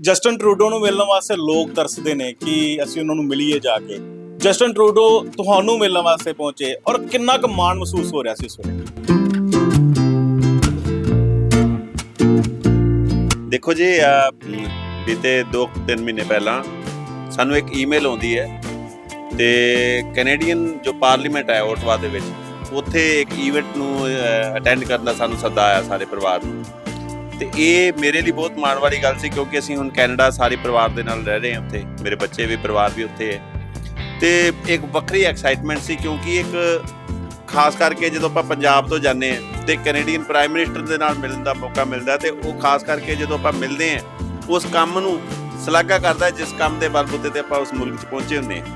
Justin Trudeau ਨੂੰ ਮਿਲਣ ਵਾਸਤੇ ਲੋਕ ਤਰਸਦੇ ਨੇ ਕਿ ਅਸੀਂ ਉਹਨਾਂ ਨੂੰ ਮਿਲੀਏ ਜਾ ਕੇ। ਜਸਟਨ ਟਰੂਡੋ ਤੁਹਾਨੂੰ ਮਿਲਣ ਵਾਸਤੇ ਪਹੁੰਚੇ ਔਰ ਕਿੰਨਾ ਕੁ ਮਾਣ ਮਹਿਸੂਸ ਹੋ ਰਿਹਾ ਸੀ ਉਸ ਵੇਲੇ? ਦੇਖੋ ਜੀ ਅਹ, ਬੀਤੇ 2-3 ਮਹੀਨੇ ਪਹਿਲਾਂ ਸਾਨੂੰ ਇੱਕ ਈਮੇਲ ਆਉਂਦੀ ਹੈ ਤੇ ਕੈਨੇਡੀਅਨ ਜੋ ਪਾਰਲੀਮੈਂਟ ਹੈ ਓਟਵਾ ਦੇ ਵਿੱਚ ਉੱਥੇ ਇੱਕ ਈਵੈਂਟ ਨੂੰ ਅਟੈਂਡ ਕਰਨ ਦਾ ਸਾਨੂੰ ਸੱਦਾ ਆਇਆ ਸਾਰੇ ਪਰਿਵਾਰ ਨੂੰ। ਤੇ ਇਹ ਮੇਰੇ ਲਈ ਬਹੁਤ ਮਾਣ ਵਾਲੀ ਗੱਲ ਸੀ ਕਿਉਂਕਿ ਅਸੀਂ ਹੁਣ ਕੈਨੇਡਾ ਸਾਰੇ ਪਰਿਵਾਰ ਦੇ ਨਾਲ ਰਹਿ ਰਹੇ ਹਾਂ ਉੱਥੇ। ਮੇਰੇ ਬੱਚੇ ਵੀ ਪਰਿਵਾਰ ਵੀ ਉੱਥੇ ਹੈ। ਤੇ ਇੱਕ ਵੱਖਰੀ ਐਕਸਾਈਟਮੈਂਟ ਸੀ ਕਿਉਂਕਿ ਇੱਕ ਖਾਸ ਕਰਕੇ ਜਦੋਂ ਆਪਾਂ ਪੰਜਾਬ ਤੋਂ ਜਾਂਦੇ ਹਾਂ ਤੇ ਕੈਨੇਡੀਅਨ ਪ੍ਰਾਈਮ ਮਿਨਿਸਟਰ ਦੇ ਨਾਲ ਮਿਲਣ ਦਾ ਮੌਕਾ ਮਿਲਦਾ ਹੈ ਤੇ ਉਹ ਖਾਸ ਕਰਕੇ ਜਦੋਂ ਆਪਾਂ ਮਿਲਦੇ ਹਾਂ, ਉਸ ਕੰਮ ਨੂੰ ਸ਼ਲਾਘਾ ਕਰਦਾ ਜਿਸ ਕੰਮ ਦੇ ਬਲਬੂਤੇ ਤੇ ਆਪਾਂ ਉਸ ਮੁਲਕ 'ਚ ਪਹੁੰਚੇ ਹੁੰਦੇ ਹਾਂ।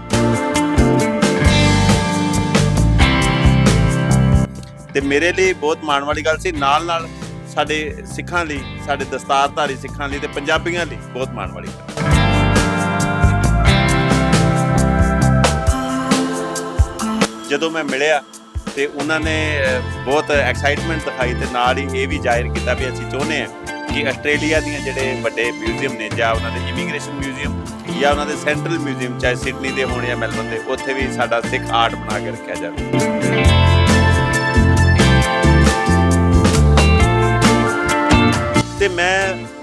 ਤੇ ਮੇਰੇ ਲਈ ਬਹੁਤ ਮਾਣ ਵਾਲੀ ਗੱਲ ਸੀ। ਨਾਲ ਨਾਲ ਸਾਡੇ ਸਿੱਖਾਂ ਲਈ, ਸਾਡੇ ਦਸਤਾਰਧਾਰੀ ਸਿੱਖਾਂ ਲਈ ਤੇ ਪੰਜਾਬੀਆਂ ਲਈ ਬਹੁਤ ਮਾਣ ਵਾਲੀ ਗੱਲ ਜਦੋਂ ਮੈਂ ਮਿਲਿਆ ਤੇ ਉਹਨਾਂ ਨੇ ਬਹੁਤ ਐਕਸਾਈਟਮੈਂਟ ਦਿਖਾਈ ਤੇ ਨਾਲ ਹੀ ਇਹ ਵੀ ਜ਼ਾਹਿਰ ਕੀਤਾ ਵੀ ਅਸੀਂ ਚਾਹੁੰਦੇ ਹਾਂ ਕਿ ਆਸਟ੍ਰੇਲੀਆ ਦੀਆਂ ਜਿਹੜੇ ਵੱਡੇ ਮਿਊਜ਼ੀਅਮ ਨੇ ਜਾਂ ਉਹਨਾਂ ਦੇ ਇਮੀਗ੍ਰੇਸ਼ਨ ਮਿਊਜ਼ੀਅਮ ਜਾਂ ਉਹਨਾਂ ਦੇ ਸੈਂਟਰਲ ਮਿਊਜ਼ੀਅਮ ਚਾਹੇ ਸਿਡਨੀ ਦੇ ਹੋਣ ਜਾਂ ਮੈਲਬਨ ਦੇ, ਉੱਥੇ ਵੀ ਸਾਡਾ ਸਿੱਖ ਆਰਟ ਬਣਾ ਕੇ ਰੱਖਿਆ ਜਾਵੇ।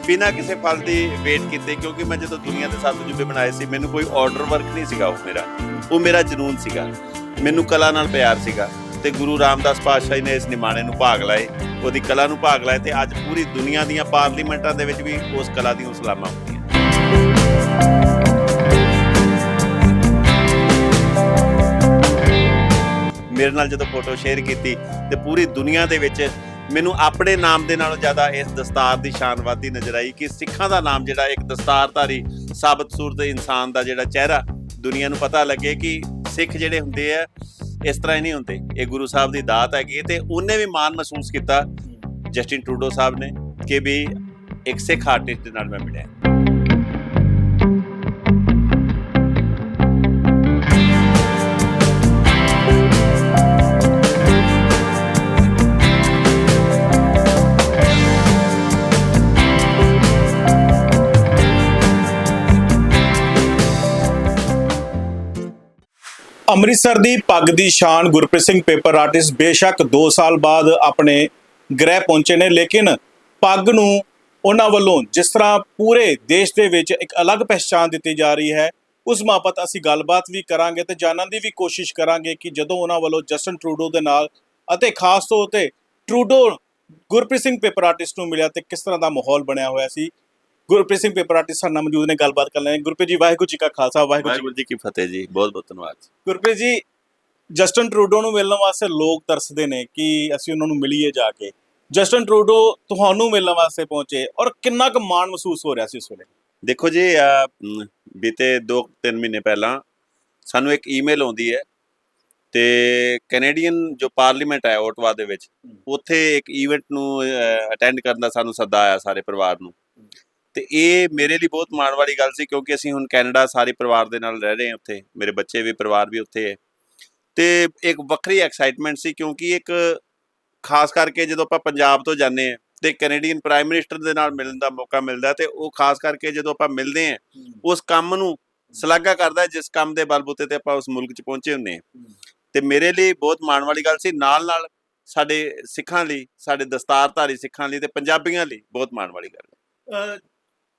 ਬਿਨਾਂ ਕਿਸੇ ਫਲ ਦੀ ਵੇਟ ਕੀਤੇ, ਕਿਉਂਕਿ ਮੈਂ ਜਦੋਂ ਦੁਨੀਆ ਦੇ ਸੱਤ ਜੁਬੇ ਬਣਾਏ ਸੀ, ਮੈਨੂੰ ਕੋਈ ਆਰਡਰ ਵਰਕ ਨਹੀਂ ਸੀਗਾ ਉਹ ਮੇਰਾ। ਉਹ ਮੇਰਾ ਜਨੂਨ ਸੀਗਾ। ਮੈਨੂੰ ਕਲਾ ਨਾਲ ਪਿਆਰ ਸੀਗਾ ਤੇ ਗੁਰੂ ਰਾਮਦਾਸ ਪਾਤਸ਼ਾਹ ਜੀ ਨੇ ਇਸ ਨਿਮਾਣੇ ਨੂੰ ਭਾਗ ਲਾਏ, ਉਹਦੀ ਕਲਾ ਨੂੰ ਭਾਗ ਲਾਏ ਤੇ ਅੱਜ ਪੂਰੀ ਦੁਨੀਆ ਦੀਆਂ ਪਾਰਲੀਮੈਂਟਾਂ ਦੇ ਵਿੱਚ ਵੀ ਉਸ ਕਲਾ ਦੀਆਂ ਸਲਾਮਾਂ ਹੁੰਦੀਆਂ। ਮੇਰੇ ਨਾਲ ਜਦੋਂ ਫੋਟੋ ਸ਼ੇਅਰ ਕੀਤੀ ਤੇ ਪੂਰੀ ਦੁਨੀਆ ਦੇ ਵਿੱਚ ਮੈਨੂੰ ਆਪਣੇ ਨਾਮ ਦੇ ਨਾਲੋਂ ਜ਼ਿਆਦਾ ਇਸ ਦਸਤਾਰ ਦੀ ਸ਼ਾਨ ਵੱਧਦੀ ਨਜ਼ਰ ਆਈ ਕਿ ਸਿੱਖਾਂ ਦਾ ਨਾਮ ਜਿਹੜਾ ਇੱਕ ਦਸਤਾਰਧਾਰੀ ਸਾਬਤ ਸੂਰਤ ਇਨਸਾਨ ਦਾ ਜਿਹੜਾ ਚਿਹਰਾ ਦੁਨੀਆ ਨੂੰ ਪਤਾ ਲੱਗੇ ਕਿ ਸਿੱਖ ਜਿਹੜੇ ਹੁੰਦੇ ਆ, ਇਸ ਤਰ੍ਹਾਂ ਹੀ ਨਹੀਂ ਹੁੰਦੇ। ਇਹ ਗੁਰੂ ਸਾਹਿਬ ਦੀ ਦਾਤ ਹੈਗੀ ਹੈ ਤੇ ਉਹਨੇ ਵੀ ਮਾਣ ਮਹਿਸੂਸ ਕੀਤਾ। ਜਸਟਿਨ ਟਰੂਡੋ ਸਾਹਿਬ ਨੇ ਕਿ ਵੀ ਇੱਕ ਸਿੱਖ ਆਰਟਿਸਟ ਦੇ ਨਾਲ ਮੈਂ ਮਿਲਿਆ। ਅੰਮ੍ਰਿਤਸਰ ਦੀ ਪੱਗ ਦੀ ਸ਼ਾਨ ਗੁਰਪ੍ਰੀਤ ਸਿੰਘ ਪੇਪਰ ਆਰਟਿਸਟ ਬੇਸ਼ੱਕ 2 ਸਾਲ ਬਾਅਦ ਆਪਣੇ ਗ੍ਰਹਿ ਪਹੁੰਚੇ ਨੇ, ਲੇਕਿਨ ਪੱਗ ਨੂੰ ਉਹਨਾਂ ਵੱਲੋਂ ਜਿਸ ਤਰ੍ਹਾਂ ਪੂਰੇ ਦੇਸ਼ ਦੇ ਵਿੱਚ ਇੱਕ ਅਲੱਗ ਪਹਿਚਾਣ ਦਿੱਤੀ ਜਾ ਰਹੀ ਹੈ, ਉਸ ਮਾਪਤ ਅਸੀਂ ਗੱਲਬਾਤ ਵੀ ਕਰਾਂਗੇ ਤੇ ਜਾਣਨ ਦੀ ਵੀ ਕੋਸ਼ਿਸ਼ ਕਰਾਂਗੇ ਕਿ ਜਦੋਂ ਉਹਨਾਂ ਵੱਲੋਂ ਜਸਟਨ ਟਰੂਡੋ ਦੇ ਨਾਲ ਅਤੇ ਖਾਸ ਤੌਰ ਤੇ Trudeau Gurpreet Singh paper artist ਨੂੰ ਮਿਲਿਆ ਤੇ ਕਿਸ ਤਰ੍ਹਾਂ ਦਾ ਮਾਹੌਲ ਬਣਿਆ ਹੋਇਆ ਸੀ ਗੁਰਪ੍ਰੀਤ ਸਿੰਘ ਪੇਪਰ ਆਰਟਿਸਟ ਸਾਡੇ ਨਾਲ ਮੌਜੂਦ ਨੇ ਗੱਲਬਾਤ ਕਰ ਲੈਣੇ। ਗੁਰਪ੍ਰੀਤ ਜੀ ਵਾਹਿਗੁਰੂ ਜੀ ਕਾ ਖਾਲਸਾ ਵਾਹਿਗੁਰੂ ਜੀ ਕੀ ਫਤਿਹ ਜੀ ਬਹੁਤ ਬਹੁਤ ਧੰਨਵਾਦ ਗੁਰਪ੍ਰੀਤ ਜੀ ਜਸਟਨ ਟਰੂਡੋ ਨੂੰ ਮਿਲਣ ਵਾਸਤੇ ਲੋਕ ਤਰਸਦੇ ਨੇ ਕਿ ਅਸੀਂ ਉਹਨਾਂ ਨੂੰ ਮਿਲੀਏ ਜਾ ਕੇ। ਜਸਟਨ ਟਰੂਡੋ ਤੁਹਾਨੂੰ ਮਿਲਣ ਵਾਸਤੇ ਪਹੁੰਚੇ ਔਰ ਕਿੰਨਾ ਕੁ ਮਾਣ ਮਹਿਸੂਸ ਹੋ ਰਿਹਾ ਸੀ ਉਸ ਵੇਲੇ? ਦੇਖੋ ਜੀ ਬੀਤੇ 2-3 ਮਹੀਨੇ ਪਹਿਲਾਂ ਸਾਨੂੰ ਇੱਕ ਈਮੇਲ ਆਉਂਦੀ ਹੈ ਤੇ ਕੈਨੇਡੀਅਨ ਜੋ ਪਾਰਲੀਮੈਂਟ ਹੈ ਓਟਵਾ ਦੇ ਵਿੱਚ ਉੱਥੇ ਇੱਕ ਇਵੈਂਟ ਨੂੰ ਅਟੈਂਡ ਕਰਨ ਦਾ ਸਾਨੂੰ ਸੱਦਾ ਆਇਆ ਸਾਰੇ ਪਰਿਵਾਰ ਨੂੰ। ਤੇ ਇਹ ਮੇਰੇ ਲਈ ਬਹੁਤ ਮਾਣ ਵਾਲੀ ਗੱਲ ਸੀ ਕਿਉਂਕਿ ਅਸੀਂ ਹੁਣ ਕੈਨੇਡਾ ਸਾਰੇ ਪਰਿਵਾਰ ਦੇ ਨਾਲ ਰਹਿ ਰਹੇ ਹਾਂ ਉੱਥੇ ਮੇਰੇ ਬੱਚੇ ਵੀ ਪਰਿਵਾਰ ਵੀ ਉੱਥੇ ਹੈ। ਤੇ ਇੱਕ ਵੱਖਰੀ ਐਕਸਾਈਟਮੈਂਟ ਸੀ ਕਿਉਂਕਿ ਇੱਕ ਖਾਸ ਕਰਕੇ ਜਦੋਂ ਆਪਾਂ ਪੰਜਾਬ ਤੋਂ ਜਾਂਦੇ ਹਾਂ ਤੇ ਕੈਨੇਡੀਅਨ ਪ੍ਰਾਈਮ ਮਿਨਿਸਟਰ ਦੇ ਨਾਲ ਮਿਲਣ ਦਾ ਮੌਕਾ ਮਿਲਦਾ ਤੇ ਉਹ ਖਾਸ ਕਰਕੇ ਜਦੋਂ ਆਪਾਂ ਮਿਲਦੇ ਹਾਂ ਉਸ ਕੰਮ ਨੂੰ ਸ਼ਲਾਘਾ ਕਰਦਾ ਜਿਸ ਕੰਮ ਦੇ ਬਲਬੂਤੇ ਤੇ ਆਪਾਂ ਉਸ ਮੁਲਕ 'ਚ ਪਹੁੰਚੇ ਹੁੰਦੇ ਹਾਂ। ਤੇ ਮੇਰੇ ਲਈ ਬਹੁਤ ਮਾਣ ਵਾਲੀ ਗੱਲ ਸੀ ਨਾਲ ਨਾਲ ਸਾਡੇ ਸਿੱਖਾਂ ਲਈ ਸਾਡੇ ਦਸਤਾਰਧਾਰੀ ਸਿੱਖਾਂ ਲਈ ਤੇ ਪੰਜਾਬੀਆਂ ਲਈ ਬਹੁਤ ਮਾਣ ਵਾਲੀ ਗੱਲ ਹੈ।